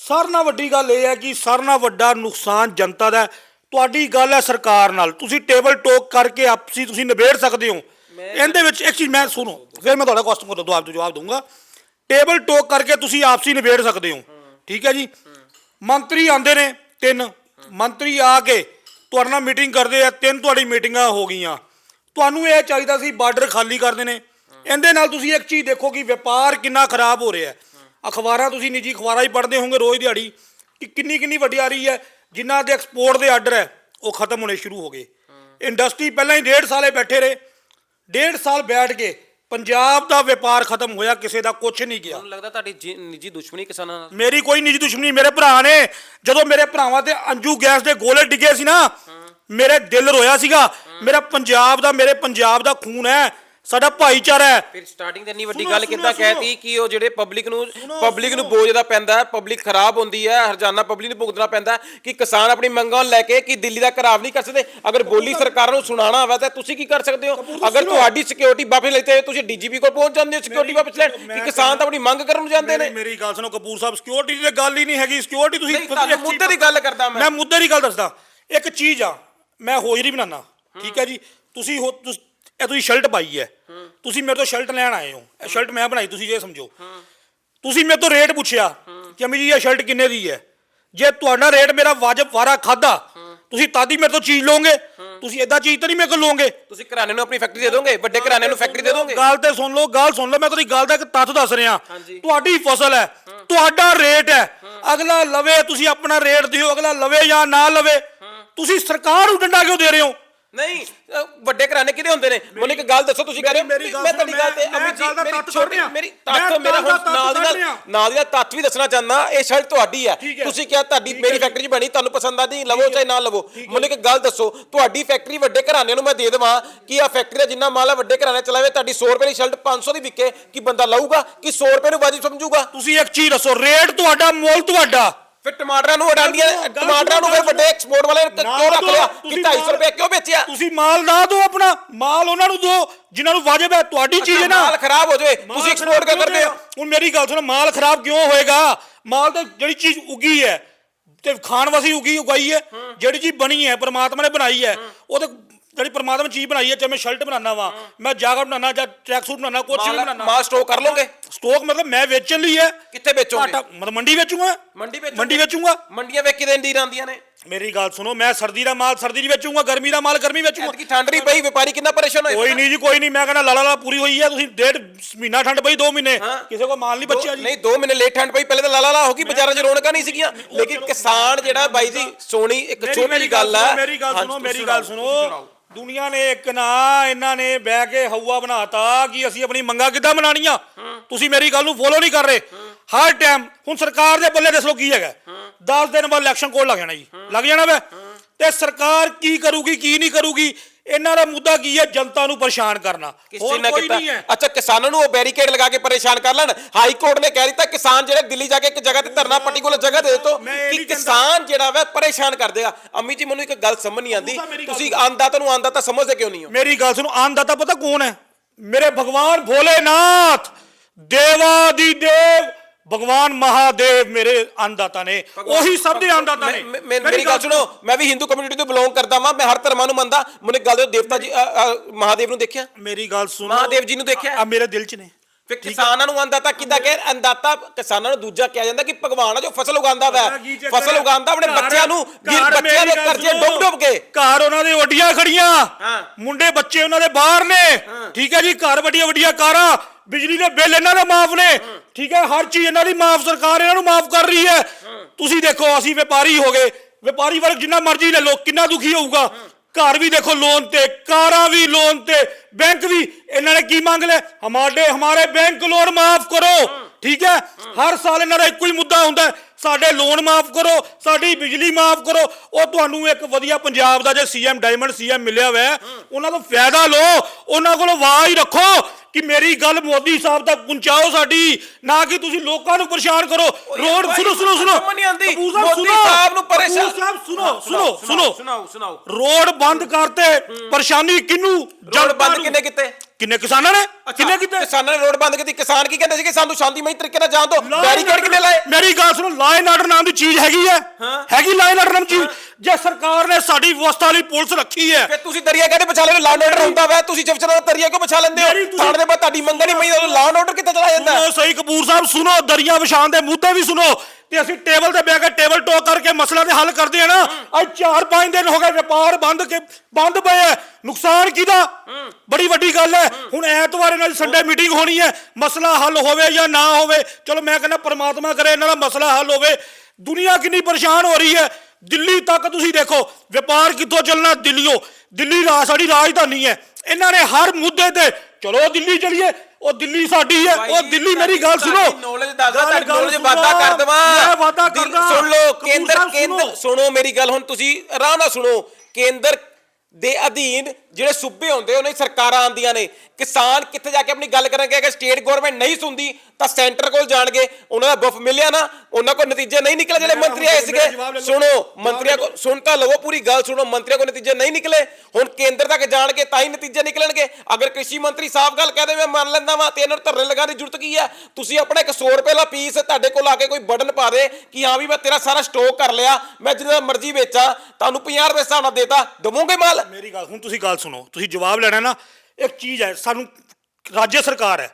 ਸਾਰਿਆਂ ਨਾਲ ਵੱਡੀ ਗੱਲ ਇਹ ਹੈ ਕਿ ਸਾਰਿਆਂ ਨਾਲ ਵੱਡਾ ਨੁਕਸਾਨ ਜਨਤਾ ਦਾ ਤੁਹਾਡੀ ਗੱਲ ਹੈ ਸਰਕਾਰ ਨਾਲ। ਤੁਸੀਂ ਟੇਬਲ ਟੋਕ ਕਰਕੇ ਆਪਸੀ ਤੁਸੀਂ ਨਿਬੇੜ ਸਕਦੇ ਹੋ। ਇਹਦੇ ਵਿੱਚ ਇੱਕ ਚੀਜ਼ ਮੈਂ ਸੁਣੋ, ਫਿਰ ਮੈਂ ਤੁਹਾਡਾ ਕੁਐਸਚਨ ਤੋਂ ਜਵਾਬ ਜਵਾਬ ਦਊਂਗਾ। ਟੇਬਲ ਟੋਕ ਕਰਕੇ ਤੁਸੀਂ ਆਪਸੀ ਨਿਬੇੜ ਸਕਦੇ ਹੋ। ਠੀਕ ਹੈ ਜੀ? ਮੰਤਰੀ ਆਉਂਦੇ ਨੇ, ਤਿੰਨ। ਮੰਤਰੀ ਆ ਕੇ ਤੁਹਾਡੇ ਨਾਲ ਮੀਟਿੰਗ ਕਰਦੇ ਆ, ਤਿੰਨ ਤੁਹਾਡੀ ਮੀਟਿੰਗਾਂ ਹੋ ਗਈਆਂ। ਤੁਹਾਨੂੰ ਇਹ ਚਾਹੀਦਾ ਸੀ ਬਾਰਡਰ ਖਾਲੀ ਕਰਦੇ ਨੇ। ਇਹਦੇ ਨਾਲ ਤੁਸੀਂ ਇੱਕ ਚੀਜ਼ ਦੇਖੋ ਕਿ ਵਪਾਰ ਕਿੰਨਾ ਖਰਾਬ ਹੋ ਰਿਹਾ ਅਖਬਾਰਾਂ ਤੁਸੀਂ ਨਿੱਜੀ ਅਖਬਾਰਾਂ ਹੀ ਪੜ੍ਹਦੇ ਹੋਵੋਗੇ ਰੋਜ਼ ਦਿਹਾੜੀ, ਕਿ ਕਿੰਨੀ ਕਿੰਨੀ ਵੱਡੀ ਆ ਰਹੀ ਹੈ। ਜਿਨ੍ਹਾਂ ਦੇ ਐਕਸਪੋਰਟ ਦੇ ਆਰਡਰ ਹੈ, ਉਹ ਖਤਮ ਹੋਣੇ ਸ਼ੁਰੂ ਹੋ ਗਏ। ਇੰਡਸਟਰੀ ਪਹਿਲਾਂ ਹੀ ਡੇਢ ਸਾਲੇ ਬੈਠੇ ਰਹੇ। ਡੇਢ ਸਾਲ ਬੈਠ ਕੇ ਪੰਜਾਬ ਦਾ ਵਪਾਰ ਖਤਮ ਹੋਇਆ ਕਿਸੇ ਦਾ ਕੁਝ ਨਹੀਂ ਗਿਆ। ਤੁਹਾਨੂੰ ਲੱਗਦਾ ਤੁਹਾਡੀ ਜੀ- ਨਿੱਜੀ ਦੁਸ਼ਮਣੀ ਕਿਸਾਨਾਂ ਨਾਲ? ਮੇਰੀ ਕੋਈ ਨਿੱਜੀ ਦੁਸ਼ਮਣੀ ਮੇਰੇ ਭਰਾ ਨੇ। ਜਦੋਂ ਮੇਰੇ ਭਰਾਵਾਂ ਤੇ ਅੰਜੂ ਗੈਸ ਦੇ ਗੋਲੇ ਡਿੱਗੇ ਸੀ ਨਾ ਮੇਰੇ ਦਿਲ ਰੋਇਆ ਸੀਗਾ। ਮੇਰਾ ਪੰਜਾਬ ਦਾ ਮੇਰੇ ਪੰਜਾਬ ਦਾ ਖੂਨ ਹੈ। ਸਾਡਾ ਭਾਈਚਾਰਾ ਹੈ। ਫਿਰ ਸਟਾਰਟਿੰਗ ਤੇ ਇੰਨੀ ਵੱਡੀ ਸੁਣੋ, ਗੱਲ ਸੁਣੋ, ਕਿੱਦਾਂ ਸੁਣੋ। ਕਹਿਤੀ ਕਿ ਉਹ ਜਿਹੜੇ ਪਬਲਿਕ ਨੂੰ ਸੁਣੋ, ਪਬਲਿਕ ਨੂੰ ਸੁਣੋ। ਬੋਝ ਦਾ ਪੈਂਦਾ ਹੈ ਪਬਲਿਕ ਖਰਾਬ ਹੁੰਦੀ ਹੈ ਹਰਜਾਨਾ ਪਬਲਿਕ ਨੂੰ ਭੁਗਤਣਾ ਪੈਂਦਾ ਹੈ ਕਿ ਕਿਸਾਨ ਆਪਣੀ ਮੰਗਾਂ ਨੂੰ ਲੈ ਕੇ ਕਿ ਦਿੱਲੀ ਦਾ ਘਰਾਵ ਨਹੀਂ ਕਰ ਸਕਦੇ। ਅਗਰ ਬੋਲੀ ਸਰਕਾਰਾਂ ਨੂੰ ਸੁਣਾਉਣਾ ਹੋਵੇ ਤਾਂ ਤੁਸੀਂ ਕੀ ਕਰ ਸਕਦੇ ਹੋ? ਅਗਰ ਸੁਣੋ। ਤੁਹਾਡੀ ਸਿਕਿਉਰਿਟੀ ਵਾਪਸ ਲੈਤੇ ਹੋਏ ਤੁਸੀਂ ਡੀਜੀਪੀ ਕੋਲ ਪਹੁੰਚ ਜਾਂਦੇ ਹੋ ਸਿਕਿਉਰਿਟੀ ਵਾਪਸ ਲੈਣ। ਕਿ ਕਿਸਾਨ ਤਾਂ ਆਪਣੀ ਮੰਗ ਕਰਨ ਨੂੰ ਜਾਂਦੇ ਨੇ। ਮੇਰੀ ਮੇਰੀ ਗੱਲ ਸੁਣੋ ਕਪੂਰ ਸਾਹਿਬ ਸਿਕਿਉਰਿਟੀ ਦੀ ਤਾਂ ਗੱਲ ਹੀ ਨਹੀਂ ਹੈਗੀ। ਸਿਕਿਉਰਿਟੀ ਤੁਸੀਂ ਨਹੀਂ, ਤੁਹਾਨੂੰ ਇੱਕ ਚੀਜ਼- ਮੁੱਦੇ ਦੀ ਗੱਲ ਕਰਦਾ ਮੈਂ। ਮੈਂ ਮੁੱਦੇ ਦੀ ਗੱਲ ਦੱਸਦਾ। ਇੱਕ ਚੀਜ਼ ਆ ਮੈਂ ਹੋਜਰੀ ਬਣਾਉਣਾ। ਠੀਕ ਹੈ ਜੀ? ਤੁਸੀਂ ਹੋ ਤੁਸ- ਇਹ ਤੁਸੀਂ ਸ਼ਰਟ ਪਾਈ ਹੈ। ਤੁਸੀਂ ਮੇਰੇ ਤੋਂ ਸ਼ਰਟ ਲੈਣ ਆਏ ਹੋ। ਇਹ ਸ਼ਰਟ ਮੈਂ ਬਣਾਈ ਤੁਸੀਂ ਇਹ ਸਮਝੋ। ਤੁਸੀਂ ਮੇਰੇ ਤੋਂ ਰੇਟ ਪੁੱਛਿਆ ਕਿ ਅਮੀ ਜੀ ਇਹ ਸ਼ਰਟ ਕਿੰਨੇ ਦੀ ਹੈ? ਜੇ ਤੁਹਾਡਾ ਰੇਟ ਮੇਰਾ ਵਾਜਬ ਵਾਰਾ ਖਾਦਾ ਤੁਸੀਂ ਤਾਦੀ ਮੇਰੇ ਤੋਂ ਚੀਜ਼ ਲਓਗੇ। ਤੁਸੀਂ ਇਦਾਂ ਚੀਜ਼ ਤਾਂ ਨਹੀਂ ਮੇਰੇ ਕੋਲ ਲਓਗੇ। ਤੁਸੀਂ ਘਰਾਣੇ ਨੂੰ ਆਪਣੀ ਫੈਕਟਰੀ ਦੇ ਦੋਗੇ ਵੱਡੇ ਘਰਾਣੇ ਨੂੰ ਫੈਕਟਰੀ ਦੇ ਦੋਗੇ? ਗੱਲ ਤੇ ਸੁਣ ਲਓ ਗੱਲ ਸੁਣ ਲਓ ਮੈਂ ਤੁਹਾਡੀ ਗੱਲ ਦਾ ਇੱਕ ਤੱਥ ਦੱਸ ਰਿਹਾ। ਤੁਹਾਡੀ ਫਸਲ ਹੈ ਤੁਹਾਡਾ ਰੇਟ ਹੈ। ਅਗਲਾ ਲਵੇ ਤੁਸੀਂ ਆਪਣਾ ਰੇਟ ਦਿਓ ਅਗਲਾ ਲਵੇ ਜਾਂ ਨਾ ਲਵੇ। ਤੁਸੀਂ ਸਰਕਾਰ ਨੂੰ ਡੰਡਾ ਕਿਉਂ ਦੇ ਰਹੇ ਹੋ? ਨਹੀਂ ਅ, ਵੱਡੇ ਘਰਾਣੇ ਕਿਹਦੇ ਹੁੰਦੇ ਨੇ? ਮੈਨੂੰ ਇੱਕ ਗੱਲ ਦੱਸੋ ਤੁਸੀਂ ਕਹਿੰਦੇ ਮੇਰੀ ਗੱਲ ਮੈਂ ਸੁਣੋ, ਤੁਹਾਡੀ ਗੱਲ ਤੇ ਮੈਂ ਅਮਿਤ ਜੀ ਗੱਲ ਦਾ ਮੇਰੀ ਤੱਤ ਛੋਟੀ ਕੱਢਿਆ। ਮੇਰੀ ਮੈਂ ਤੱਤ ਮੇਰਾ ਦਾ ਹੁਣ ਤੱਤ ਨਾਲ ਦੀ ਨਾਲ ਕੱਢਿਆ। ਨਾਲ ਦੀ ਨਾਲ ਤੱਤ ਵੀ ਦੱਸਣਾ ਚਾਹੁੰਦਾ। ਇਹ ਸ਼ਰਟ ਤੁਹਾਡੀ ਹੈ। ਠੀਕ ਹੈ। ਤੁਸੀਂ ਕਿਹਾ ਤੁਹਾਡੀ ਮੇਰੀ। ਫੈਕਟਰੀ 'ਚ ਬਣੀ ਤੁਹਾਨੂੰ ਪਸੰਦ ਆਦੀ ਲਵੋ ਚਾਹੇ ਨਾ ਲਵੋ। ਮੈਨੂੰ ਇੱਕ ਗੱਲ ਦੱਸੋ ਤੁਹਾਡੀ ਫੈਕਟਰੀ ਵੱਡੇ ਘਰਾਣਿਆਂ ਨੂੰ ਮੈਂ ਦੇ ਦੇਵਾਂ ਕਿ ਆ ਫੈਕਟਰੀ ਦਾ ਜਿੰਨਾ ਮਾਲ ਹੈ ਵੱਡੇ ਘਰਾਣੇ ਚਲਾਵੇ ਤੁਹਾਡੀ 100 ਰੁਪਏ ਦੀ ਸ਼ਰਟ 500 ਦੀ ਵਿਕੇ ਕਿ ਬੰਦਾ ਲਊਗਾ ਕਿ 100 ਰੁਪਏ ਨੂੰ ਵਾਜਿਬ ਸਮਝੂਗਾ? ਤੁਸੀਂ ਇੱਕ ਚੀਜ਼ ਦੱਸੋ ਰੇਟ ਤੁਹਾਡਾ ਮੁੱਲ ਤੁਹਾਡਾ। ਫਿਰ ਟਮਾਟਰਾਂ ਨੂੰ ਉਡਾਉਂਦੀਆਂ ਟਮਾਟਰਾਂ ਨੂੰ ਫਿਰ ਵੱਡੇ ਐਕਸਪੋਰਟ ਵਾਲੇ ਕਿਉਂ ਰੱਖ ਲਿਆ? ਕਿ 250 ਮਾਲ- ਰੁਪਏ ਕਿਉਂ ਵੇਚਿਆ? ਤੁਸੀਂ ਮਾਲ ਨਾ ਦਿਓ ਆਪਣਾ। ਮਾਲ ਉਹਨਾਂ ਨੂੰ ਦਿਓ ਜਿਨ੍ਹਾਂ ਨੂੰ ਵਾਜਬ ਹੈ। ਤੁਹਾਡੀ ਚੀਜ਼ ਹੈ ਨਾ। ਮਾਲ ਖਰਾਬ ਹੋ ਜਾਵੇ। ਤੁਸੀਂ ਐਕਸਪੋਰਟ ਕਿਉਂ ਕਰਦੇ ਹੋ? ਹੁਣ ਮੇਰੀ ਗੱਲ ਸੁਣੋ ਮਾਲ ਖਰਾਬ ਕਿਉਂ ਹੋਏਗਾ? ਮਾਲ ਤੇ ਜਿਹੜੀ ਚੀਜ਼ ਉਗੀ ਹੈ ਤੇ ਖਾਣ ਵਾਸੀ ਉਗੀ ਉਗਾਈ ਹੈ। ਜਿਹੜੀ ਚੀਜ਼ ਬਣੀ ਹੈ ਪ੍ਰਮਾਤਮਾ ਨੇ ਬਣਾਈ ਹੈ। ਉਹ ਤੇ ਜਿਹੜੀ ਪ੍ਰਮਾਤਮਾ ਚੀਜ਼ ਬਣਾਈ ਹੈ ਚਾਹੇ ਮੈਂ ਸ਼ਰਟ ਬਣਾਉਣਾ ਵਾ ਮੈਂ ਜਾਕਟ ਬਣਾਉਣਾ ਜਾਂ ਟਰੈਕ ਸੂਟ ਬਣਾਉਣਾ ਕੁਝ ਵੀ ਮਾਲ ਬਣਾਉਣਾ ਮਾਲ ਸਟੋਕ ਕਰ ਲਓਗੇ? ਸਟਾਕ ਮਤਲਬ ਮੈਂ ਵੇਚਣ ਲਈ ਹੈ। ਕਿੱਥੇ ਵੇਚੋਗੇ? ਘਾਟਾ ਮਤਲਬ ਮੰਡੀ ਵੇਚੂਗਾ। ਮੰਡੀ ਵੇਚੋਗੇ? ਮੰਡੀ ਵੇਚੂਗਾ। ਮੰਡੀਆਂ ਵੇਖ ਕਿਦੇ ਨੀਰ ਆਉਂਦੀਆਂ ਨੇ। ਮੇਰੀ ਗੱਲ ਸੁਣੋ ਮੈਂ ਸਰਦੀ ਦਾ ਮਾਲ ਸਰਦੀ ਦੀ ਵੇਚੂਗਾ ਗਰਮੀ ਦਾ ਮਾਲ ਗਰਮੀ ਵੇਚੂਗਾ। ਐਤਕੀ ਠੰਡ ਨਹੀਂ ਪਈ ਵਪਾਰੀ ਕਿੰਨਾ ਪਰੇਸ਼ਾਨ ਹੋਏ ਕੋਈ ਨਹੀਂ ਜੀ ਕੋਈ ਨਹੀਂ ਮੈਂ ਕਹਿੰਦਾ ਲਾਲਾ ਲਾ ਪੂਰੀ ਹੋਈ ਹੈ ਤੁਸੀਂ ਡੇਢ ਮਹੀਨਾ ਠੰਡ ਪਈ 2 ਮਹੀਨੇ। ਕਿਸੇ ਕੋ ਮਾਲ ਨਹੀਂ ਬਚਿਆ ਜੀ। ਨਹੀਂ 2 ਮਹੀਨੇ ਲੇਟ ਠੰਡ ਪਈ ਪਹਿਲੇ ਤਾਂ ਲਾਲਾ ਲਾ ਹੋ ਗਈ ਬਾਜ਼ਾਰਾਂ 'ਚ ਰੌਣਕਾਂ ਨਹੀਂ ਸੀਗੀਆਂ। ਲੇਕਿਨ ਕਿਸਾਨ ਜਿਹੜਾ ਬਾਈ ਜੀ ਸੋਣੀ ਇੱਕ ਛੋਟੀ ਜਿਹੀ ਗੱਲ ਹੈ। ਮੇਰੀ ਗੱਲ ਸੁਣੋ ਮੇਰੀ ਗੱਲ ਸੁਣੋ। ਦੁਨੀਆ ਨੇ ਇੱਕ ਨਾ ਇਹਨਾਂ ਨੇ ਬਹਿ ਕੇ ਹਊਆ ਬਣਾਤਾ ਕਿ ਅਸੀਂ ਆਪਣੀ ਮੰਗਾਂ ਕਿੱਦਾਂ ਮਨਾਣੀਆਂ ਤੁਸੀਂ ਮੇਰੀ ਗੱਲ ਨੂੰ ਫੋਲੋ ਨਹੀਂ ਕਰ ਰਹੇ। ਹਰ ਟਾਈਮ ਹੁਣ ਸਰਕਾਰ ਦੇ ਬੱਲੇ ਦੱਸੋ ਕੀ ਹੈਗਾ? 10 ਦਿਨ ਬਾਅਦ ਇਲੈਕਸ਼ਨ ਕੋਡ ਲੱਗ ਜਾਣਾ ਜੀ। ਲੱਗ ਜਾਣਾ ਵੇ? ਤੇ ਸਰਕਾਰ ਕੀ ਕਰੂਗੀ ਕੀ ਨਹੀਂ ਕਰੂਗੀ ਇਹਨਾਂ ਦਾ ਮੁੱਦਾ ਕੀ ਹੈ? ਜਨਤਾ ਨੂੰ ਪਰੇਸ਼ਾਨ ਕਰਨਾ। ਹੋਰ ਕੋਈ ਨਹੀਂ ਹੈ। ਅੱਛਾ ਕਿਸਾਨਾਂ ਨੂੰ ਉਹ ਬੈਰੀਕੇਡ ਲਗਾ ਕੇ ਪਰੇਸ਼ਾਨ ਕਰ ਲੈਣ। ਹਾਈ ਕੋਰਟ ਨੇ ਕਹਿ ਦਿੱਤਾ ਕਿਸਾਨ ਜਿਹੜੇ ਦਿੱਲੀ ਜਾ ਕੇ ਇੱਕ ਜਗ੍ਹਾ ਤੇ ਧਰਨਾ ਪਾਰਟੀਕੂਲਰ ਜਗ੍ਹਾ ਦੇ ਦਿੱਤੋ ਕਿ। ਕਿਸਾਨ ਜਿਹੜਾ ਵਾ ਪਰੇਸ਼ਾਨ ਕਰ ਦੇਗਾ। ਅੰਮੀ ਜੀ ਮੈਨੂੰ ਇੱਕ ਗੱਲ ਸਮਝ ਨਹੀਂ ਆਉਂਦੀ। ਤੁਸੀਂ ਆਂਦਾ ਨੂੰ ਆਂਦਾ ਤਾਂ ਸਮਝਦੇ ਕਿਉਂ ਨਹੀਂ ਹੋ? ਮੇਰੀ ਗੱਲ ਸੁਣੋ ਆਨਦਾਤਾ ਪਤਾ ਕੌਣ ਹੈ? ਮੇਰੇ ਭਗਵਾਨ ਭੋਲੇਨਾਥ! ਦੇਵਾ ਦੀ ਦੇਵ! ਭਗਵਾਨ ਮਹਾਦੇਵ ਮੇਰੇ ਅੰਦਾਤਾ ਨੇ। ਉਹੀ ਸਭ ਦੇ ਅੰਦਾਤਾ ਨੇ। ਮੇਰੀ ਗੱਲ ਸੁਣੋ ਮੈਂ ਵੀ ਹਿੰਦੂ ਕਮਿਊਨਿਟੀ ਤੋਂ ਬਿਲੋਂਗ ਕਰਦਾ ਵਾਂ ਮੈਂ ਹਰ ਧਰਮਾਂ ਨੂੰ ਮੰਨਦਾ। ਮੈਨੂੰ ਗੱਲ ਦੇਵਤਾ ਜੀ ਮਹਾਦੇਵ ਨੂੰ ਦੇਖਿਆ? ਮੇਰੀ ਗੱਲ ਸੁਣੋ। ਮਹਾਦੇਵ ਜੀ ਨੂੰ ਦੇਖਿਆ? ਆ ਮੇਰੇ ਦਿਲ 'ਚ ਨੇ। ਫਿਰ ਕਿਸਾਨਾਂ ਨੂੰ ਅੰਦਾਤਾ ਕਿੱਦਾਂ ਕਿ ਅੰਦਾਤਾ ਕਿਸਾਨਾਂ ਨੂੰ ਦੂਜਾ ਕਿਹਾ ਜਾਂਦਾ ਕਿ ਭਗਵਾਨ ਆ ਜੋ ਫਸਲ ਉਗਾਉਂਦਾ ਵਾ। ਫਸਲ? ਉਗਾਉਂਦਾ ਆਪਣੇ ਬੱਚਿਆਂ ਨੂੰ ਵੀਰ ਬੱਚਿਆਂ ਦੇ ਕਰਜ਼ੇ। ਡੁੱਬ ਡੁੱਬ ਕੇ। ਘਰ ਉਹਨਾਂ ਦੇ ਵੱਡੀਆਂ ਖੜੀਆਂ। ਮੁੰਡੇ ਬੱਚੇ ਉਹਨਾਂ ਦੇ ਬਾਹਰ ਨੇ। ਠੀਕ ਹੈ ਜੀ ਘਰ ਵੱਡੀਆਂ ਵੱਡੀਆਂ ਕਾਰਾਂ ਬਿਜਲੀ ਦੇ ਬਿੱਲ ਇਹਨਾਂ ਦੇ ਮਾਫ ਨੇ। ਠੀਕ ਹੈ ਹਰ ਚੀਜ਼ ਇਹਨਾਂ ਦੀ ਮਾਫ ਸਰਕਾਰ ਇਹਨਾਂ ਨੂੰ ਮਾਫ ਕਰ ਰਹੀ ਹੈ। ਤੁਸੀਂ ਦੇਖੋ ਅਸੀਂ ਵਪਾਰੀ ਹੋ ਗਏ। ਵਪਾਰੀ ਵਰਗ ਜਿੰਨਾ ਮਰਜ਼ੀ ਲੈ ਲਓ ਕਿੰਨਾ ਦੁਖੀ ਹੋਊਗਾ। ਘਰ ਵੀ ਦੇਖੋ ਲੋਨ ਤੇ ਕਾਰਾਂ ਵੀ ਲੋਨ ਤੇ ਬੈਂਕ ਵੀ। ਇਹਨਾਂ ਨੇ ਕੀ ਮੰਗ ਲਿਆ? ਹਮਾਰੇ ਹਮਾਰੇ ਬੈਂਕ ਲੋਨ ਮਾਫ ਕਰੋ। ਠੀਕ ਹੈ। ਹਰ ਸਾਲ ਇਹਨਾਂ ਦਾ ਇੱਕੋ ਹੀ ਮੁੱਦਾ ਹੁੰਦਾ ਹੈ, ਸਾਡੇ ਲੋਨ ਮਾਫ ਕਰੋ ਸਾਡੀ ਬਿਜਲੀ ਮਾਫ ਕਰੋ। ਉਹ ਤੁਹਾਨੂੰ ਇੱਕ ਵਧੀਆ ਪੰਜਾਬ ਦਾ ਜੇ ਸੀਐਮ ਡਾਇਮੰਡ ਸੀਐਮ ਮਿਲਿਆ ਹੋਇਆ ਉਹਨਾਂ ਤੋਂ ਫਾਇਦਾ ਲਓ ਉਹਨਾਂ ਕੋਲ ਆਵਾਜ਼ ਰੱਖੋ ਕਿ ਮੇਰੀ ਗੱਲ ਮੋਦੀ ਸਾਹਿਬ ਤੱਕ ਪਹੁੰਚਾਓ ਸਾਡੀ ਨਾ ਕਿ ਤੁਸੀਂ ਲੋਕਾਂ ਨੂੰ ਪਰੇਸ਼ਾਨ ਕਰੋ। ਰੋਡ ਸੁਣੋ ਸੁਣੋ ਸੁਣੋ। ਮੋਦੀ। ਸਾਹਿਬ ਨੂੰ ਪਰੇਸ਼ਾਨ ਸਾਹਿਬ ਸੁਣੋ ਸੁਣੋ ਸੁਣੋ। ਸੁਣਾਓ ਸੁਣਾਓ ਰੋਡ ਬੰਦ ਕਰਤੇ ਪਰੇਸ਼ਾਨੀ ਕਿਨੂੰ? ਰੋਡ ਜਨਤਾ ਬੰਦ। ਕਿੰਨੇ ਕੀਤੇ? ਕਿੰਨੇ ਕਿਸਾਨਾਂ ਨੇ? ਕਿੰਨੇ ਕੀਤੇ? ਕਿਸਾਨਾਂ ਨੇ ਰੋਡ ਬੰਦ ਕੀਤੀ। ਕਿਸਾਨ ਕੀ ਕਹਿੰਦੇ ਸੀ ਕਿ ਸਾਨੂੰ ਸ਼ਾਂਤੀਮਈ ਤਰੀਕੇ ਨਾਲ ਜਾਣ ਦਿਓ। and ਬੈਰੀਕੇਡ ਕਿੰਨੇ ਲਾਏ? ਮੇਰੀ ਗੱਲ ਸੁਣੋ ਲਾ ਐਂਡ ਆਰਡਰ ਨਾਮ ਦੀ ਚੀਜ਼ ਹੈਗੀ ਹੈ। ਹੈਗੀ ਲਾ ਐਂਡ ਆਰਡਰ ਨਾਮ ਚੀਜ਼। ਜੇ ਸਰਕਾਰ ਨੇ ਸਾਡੀ ਵਿਵਸਥਾ ਲਈ ਪੁਲਿਸ ਰੱਖੀ ਹੈ। ਫਿਰ ਤੁਸੀਂ ਦਰਿਆ ਕਾਹਦੇ ਬਚਾ ਲੈਂਦੇ ਲਾਅ ਆਰਡਰ ਹੁੰਦਾ ਵਾ। ਤੁਸੀਂ ਚਵਚਨਾ ਦਾ ਦਰਿਆ ਕਿਉਂ ਬਚਾ ਲੈਂਦੇ ਹੋ? ਥਾਣੇ ਦੇ ਬਾਅਦ ਤੁਹਾਡੀ ਮੰਗ ਨਹੀਂ ਪਈ ਲਾਅ ਆਰਡਰ ਕਿੱਥੇ ਚਲਾ ਜਾਂਦਾ? ਸੁਣੋ ਸਹੀ ਕਪੂਰ ਸਾਹਿਬ ਸੁਣੋ ਦਰਿਆ ਵਿਛਾਣ ਦੇ ਮੁੱਦੇ ਵੀ ਸੁਣੋ। ਤੇ ਅਸੀਂ ਟੇਬਲ ਤੇ ਬਹਿ ਕੇ ਟੇਬਲ ਟੋਕ ਕਰਕੇ ਮਸਲਾ ਦੇ ਹੱਲ ਕਰਦੇ ਆ ਨਾ ਅੱਜ 4-5 ਦਿਨ ਹੋ ਗਏ ਵਪਾਰ ਬੰਦ ਕੇ ਬੰਦ ਪਏ ਹੈ ਨੁਕਸਾਨ ਕਿਹਦਾ? ਬੜੀ ਵੱਡੀ ਗੱਲ ਹੈ। ਹੁਣ ਐਤਵਾਰ ਇਹਨਾਂ ਦੀ ਸੰਡੇ ਮੀਟਿੰਗ ਹੋਣੀ ਹੈ। ਮਸਲਾ ਹੱਲ ਹੋਵੇ ਜਾਂ ਨਾ ਹੋਵੇ ਚਲੋ ਮੈਂ ਕਹਿੰਦਾ ਪ੍ਰਮਾਤਮਾ ਕਰੇ ਇਹਨਾਂ ਦਾ ਮਸਲਾ ਹੱਲ ਹੋਵੇ। ਦੁਨੀਆ ਕਿੰਨੀ ਪਰੇਸ਼ਾਨ ਹੋ ਰਹੀ ਹੈ। ਦਿੱਲੀ ਤੱਕ ਤੁਸੀਂ ਦੇਖੋ ਵਪਾਰ ਕਿੱਥੋਂ ਚੱਲਣਾ? ਦਿੱਲੀੋਂ ਦਿੱਲੀ ਰਾਜ ਸਾਡੀ ਰਾਜਧਾਨੀ ਹੈ। ਇਹਨਾਂ ਨੇ ਹਰ ਮੁੱਦੇ ਤੇ ਚਲੋ ਦਿੱਲੀ ਚਲੀਏ ਉਹ ਦਿੱਲੀ ਸਾਡੀ ਹੈ। ਉਹ ਦਿੱਲੀ ਮੇਰੀ ਗੱਲ ਸੁਣੋ। ਨੌਲੇਜ ਦੱਸਦਾ ਤੁਹਾਡੀ ਨੌਲੇਜ। ਵਾਦਾ ਕਰ ਦਵਾਂ। ਮੈਂ ਵਾਦਾ ਕਰਦਾ। ਸੁਣ ਲਓ ਕੇਂਦਰ ਕੇਂਦਰ ਸੁਣੋ। ਸੁਣੋ ਮੇਰੀ ਗੱਲ ਹੁਣ ਤੁਸੀਂ ਆਰਾਮ ਨਾਲ ਸੁਣੋ। ਕੇਂਦਰ ਦੇ ਅਧੀਨ ਜਿਹੜੇ ਸੂਬੇ ਹੁੰਦੇ ਉਹਨਾਂ ਦੀ ਸਰਕਾਰਾਂ ਆਂਦੀਆਂ ਨੇ। ਕਿਸਾਨ ਕਿੱਥੇ ਜਾ ਕੇ ਆਪਣੀ ਗੱਲ ਕਰਨਗੇ? ਅਗਰ ਸਟੇਟ ਗਵਰਨਮੈਂਟ ਨਹੀਂ ਸੁਣਦੀ ਤਾਂ ਸੈਂਟਰ ਕੋਲ ਜਾਣਗੇ। ਉਹਨਾਂ ਦਾ ਬਫ ਮਿਲਿਆ ਨਾ ਉਹਨਾਂ ਕੋਲ ਨਤੀਜੇ ਨਹੀਂ ਨਿਕਲੇ। ਜਿਹੜੇ ਮੰਤਰੀ ਆਏ ਸੀਗੇ। ਸੁਣੋ ਮੰਤਰੀਆਂ ਕੋਲ ਸੁਣ ਤਾਂ ਲਵੋ ਪੂਰੀ ਗੱਲ ਸੁਣੋ ਮੰਤਰੀਆਂ ਕੋਲ ਨਤੀਜੇ ਨਹੀਂ ਨਿਕਲੇ। ਹੁਣ ਕੇਂਦਰ ਤੱਕ ਜਾਣਗੇ ਤਾਂ ਹੀ ਨਤੀਜੇ ਨਿਕਲਣਗੇ। ਅਗਰ ਕ੍ਰਿਸ਼ੀ ਮੰਤਰੀ ਸਾਫ਼ ਗੱਲ ਕਹਿ ਦੇ ਮੈਂ ਮੰਨ ਲੈਂਦਾ ਵਾਂ ਤੇ ਇਹਨਾਂ ਨੂੰ ਧਰਨੇ ਲਗਾਉਣ ਦੀ ਜ਼ਰੂਰਤ ਕੀ ਹੈ? ਤੁਸੀਂ ਆਪਣਾ ਇੱਕ 100 ਰੁਪਏ ਦਾ ਪੀਸ ਤੁਹਾਡੇ ਕੋਲ ਆ ਕੇ ਕੋਈ ਬਟਨ ਪਾ ਦੇ ਕਿ ਹਾਂ ਵੀ ਮੈਂ ਤੇਰਾ ਸਾਰਾ ਸਟਾਕ ਕਰ ਲਿਆ ਮੈਂ ਜਿੰਨਾ ਮਰਜ਼ੀ ਵੇਚਾਂ ਤੁਹਾਨੂੰ 50 ਰੁਪਏ ਹਿਸਾਬ ਨਾਲ ਦੇਤਾ ਦਵੋਗੇ ਮਾਲ? ਮੇਰੀ ਗੱਲ ਹੁਣ ਤੁਸੀਂ ਗੱਲ ਸੁਣੋ, ਤੁਸੀਂ ਜਵਾਬ ਲੈਣਾ ਨਾ, ਇੱਕ ਚੀਜ਼ ਹੈ, ਸਾਨੂੰ ਰਾਜ ਸਰਕਾਰ ਹੈ,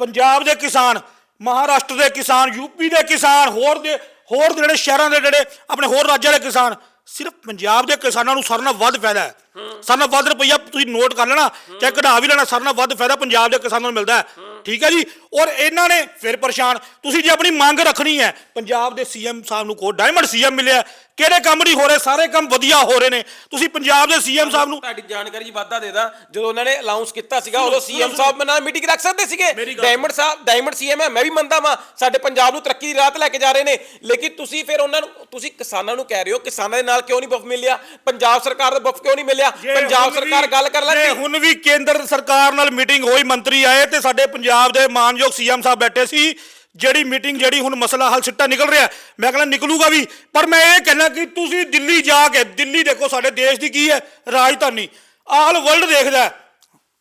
ਪੰਜਾਬ ਦੇ ਕਿਸਾਨ, ਮਹਾਰਾਸ਼ਟਰ ਦੇ ਕਿਸਾਨ ਯੂਪੀ ਦੇ ਕਿਸਾਨ, ਹੋਰ ਦੇ ਹੋਰ ਦੇ ਜਿਹੜੇ ਸ਼ਹਿਰਾਂ ਦੇ ਜਿਹੜੇ ਆਪਣੇ ਹੋਰ ਰਾਜਾਂ ਦੇ ਕਿਸਾਨ, ਸਿਰਫ ਪੰਜਾਬ ਦੇ ਕਿਸਾਨਾਂ ਨੂੰ ਸਾਰਿਆਂ ਨਾਲੋਂ ਵੱਧ ਫਾਇਦਾ ਹੈ। ਸਾਰਿਆਂ ਨਾਲੋਂ ਵੱਧ ਰੁਪਈਆ ਤੁਸੀਂ ਨੋਟ ਕਰ ਲੈਣਾ, ਚਾਹੇ ਕਢਾ ਵੀ ਲੈਣਾ, ਸਾਰਿਆਂ ਨਾਲੋਂ ਵੱਧ ਫਾਇਦਾ ਪੰਜਾਬ ਦੇ ਕਿਸਾਨਾਂ ਨੂੰ ਮਿਲਦਾ ਹੈ। ਠੀਕ ਹੈ ਜੀ? ਔਰ ਇਹਨਾਂ ਨੇ ਫਿਰ ਪਰੇਸ਼ਾਨ ਤੁਸੀਂ ਜੇ ਆਪਣੀ ਮੰਗ ਰੱਖਣੀ ਹੈ ਪੰਜਾਬ ਦੇ ਸੀਐਮ ਸਾਹਿਬ ਨੂੰ ਕੋ ਡਾਇਮੰਡ ਸੀਐਮ ਮਿਲਿਆ ਕਿਹੜੇ ਕੰਮ ਨਹੀਂ ਹੋ ਰਹੇ ਸਾਰੇ ਕੰਮ ਵਧੀਆ ਹੋ ਰਹੇ ਨੇ ਤੁਸੀਂ ਪੰਜਾਬ ਦੇ ਸੀਐਮ ਸਾਹਿਬ ਨੂੰ ਤੁਹਾਡੀ ਜਾਣਕਾਰੀ 'ਚ ਵਾਧਾ ਦੇ ਦਾਂ ਜਦੋਂ ਉਹਨਾਂ ਨੇ ਅਨਾਉਂਸ ਕੀਤਾ ਸੀਗਾ ਉਦੋਂ ਸੀਐਮ ਸਾਹਿਬ ਨਾਲ ਮੀਟਿੰਗ ਰੱਖ ਸਕਦੇ ਸੀਗੇ? ਡਾਇਮੰਡ ਸਾਹਿਬ ਡਾਇਮੰਡ ਸੀਐਮ ਹੈ ਮੈਂ ਵੀ ਮੰਨਦਾ ਵਾਂ ਸਾਡੇ ਪੰਜਾਬ ਨੂੰ ਤਰੱਕੀ ਦੀ ਰਾਹ ਤੇ ਲੈ ਕੇ ਜਾ ਰਹੇ ਨੇ ਲੇਕਿਨ ਤੁਸੀਂ ਫਿਰ ਉਹਨਾਂ ਨੂੰ ਤੁਸੀਂ ਕਿਸਾਨਾਂ ਨੂੰ ਕਹਿ ਰਹੇ ਹੋ ਕਿਸਾਨਾਂ ਦੇ ਨਾਲ ਕਿਉਂ ਨਹੀਂ ਬਫ ਮਿਲਿਆ ਪੰਜਾਬ ਸਰਕਾਰ ਦਾ ਬਫ ਕਿਉਂ ਨਹੀਂ ਮਿਲਿਆ ਜੇ ਪੰਜਾਬ ਸਰਕਾਰ ਗੱਲ ਕਰ ਜੇ ਲੈਂਦੀ ਹੁਣ ਵੀ ਕੇਂਦਰ ਸਰਕਾਰ ਨਾਲ ਮੀਟਿੰਗ ਹੋਈ ਮੰਤਰੀ ਆਏ ਤੇ ਸਾਡੇ ਪੰਜਾਬ ਦੇ ਮਾਨਯੋਗ ਸੀਐਮ ਸਾਹਿਬ ਬੈਠੇ ਸੀ, ਜਿਹੜੀ ਮੀਟਿੰਗ ਜਿਹੜੀ ਹੁਣ ਮਸਲਾ ਹੱਲ ਸਿੱਟਾ ਨਿਕਲ ਰਿਹਾ, ਮੈਂ ਕਹਿੰਦਾ ਨਿਕਲੂਗਾ ਵੀ, ਪਰ ਮੈਂ ਇਹ ਕਹਿਣਾ ਕਿ ਤੁਸੀਂ ਦਿੱਲੀ ਜਾ ਕੇ, ਦਿੱਲੀ ਦੇਖੋ ਸਾਡੇ ਦੇਸ਼ ਦੀ ਕੀ ਹੈ, ਰਾਜਧਾਨੀ, ਆਲ ਵਰਲਡ ਦੇਖਦਾ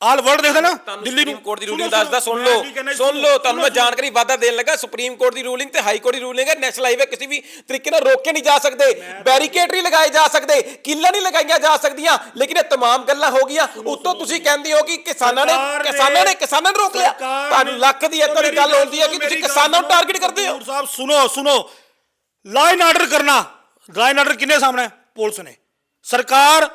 ਆਲ ਵਰਲਡ ਦੇਖਦਾ ਨਾ ਤੁਹਾਨੂੰ ਦਿੱਲੀ ਸੁਪਰੀਮ ਨੂੰ ਕੋਰਟ ਦੀ ਸੁਣੋ, ਰੂਲਿੰਗ ਦੱਸਦਾ ਸੁਣ ਮੈਂ ਲਓ ਕੀ ਕਹਿਣਾ ਜੀ, ਸੁਣ ਲਓ ਤੁਹਾਨੂੰ ਮੈਂ ਸੁਣੋ, ਜਾਣਕਾਰੀ ਵਾਧਾ ਦੇਣ ਲੱਗਾ ਸੁਪਰੀਮ ਕੋਰਟ ਦੀ ਰੂਲਿੰਗ ਤੇ ਹਾਈ ਕੋਰਟ ਦੀ ਰੂਲਿੰਗ ਹੈ ਨੈਸ਼ਨਲ ਹਾਈਵੇ ਕਿਸੇ ਵੀ ਤਰੀਕੇ ਨਾਲ ਰੋਕ ਕੇ ਨਹੀਂ ਜਾ ਸਕਦੇ ਬੈਰੀਕੇਡ ਨਹੀਂ ਲਗਾਏ ਜਾ ਸਕਦੇ ਕਿੱਲਾਂ ਨਹੀਂ ਲਗਾਈਆਂ ਜਾ ਸਕਦੀਆਂ ਲੇਕਿਨ ਇਹ तमाम ਗੱਲਾਂ ਹੋ ਗਈਆਂ ਉੱਤੋਂ ਤੁਸੀਂ ਕਹਿੰਦੇ ਹੋ ਕਿ ਕਿਸਾਨਾਂ ਨੇ ਸਰਕਾਰ ਨੇ- ਕਿਸਾਨਾਂ ਨੇ ਕਿਸਾਨਾਂ ਨੂੰ ਰੋਕ ਲਿਆ ਸਰਕਾਰ ਤੁਹਾਨੂੰ ਨੇ- ਲੱਖ ਦੀ ਇੱਕ ਵਾਰੀ ਗੱਲ ਹੁੰਦੀ ਹੈ ਕਿ ਮੇਰੀ ਤੁਸੀਂ ਗੱਲ ਕਿਸਾਨਾਂ ਨੂੰ ਸੁਣੋ, ਟਾਰਗੇਟ ਕਰਦੇ ਹੋ ਕਪੂਰ ਸਾਹਿਬ ਸੁਣੋ ਸੁਣੋ ਲਾਈਨ ਆਰਡਰ ਕਰਨਾ ਲਾਈਨ ਆਰਡਰ ਕਿੰਨੇ ਸਾਹਮਣੇ ਹੈ? ਪੁਲਿਸ ਨੇ ਸਰਕਾਰ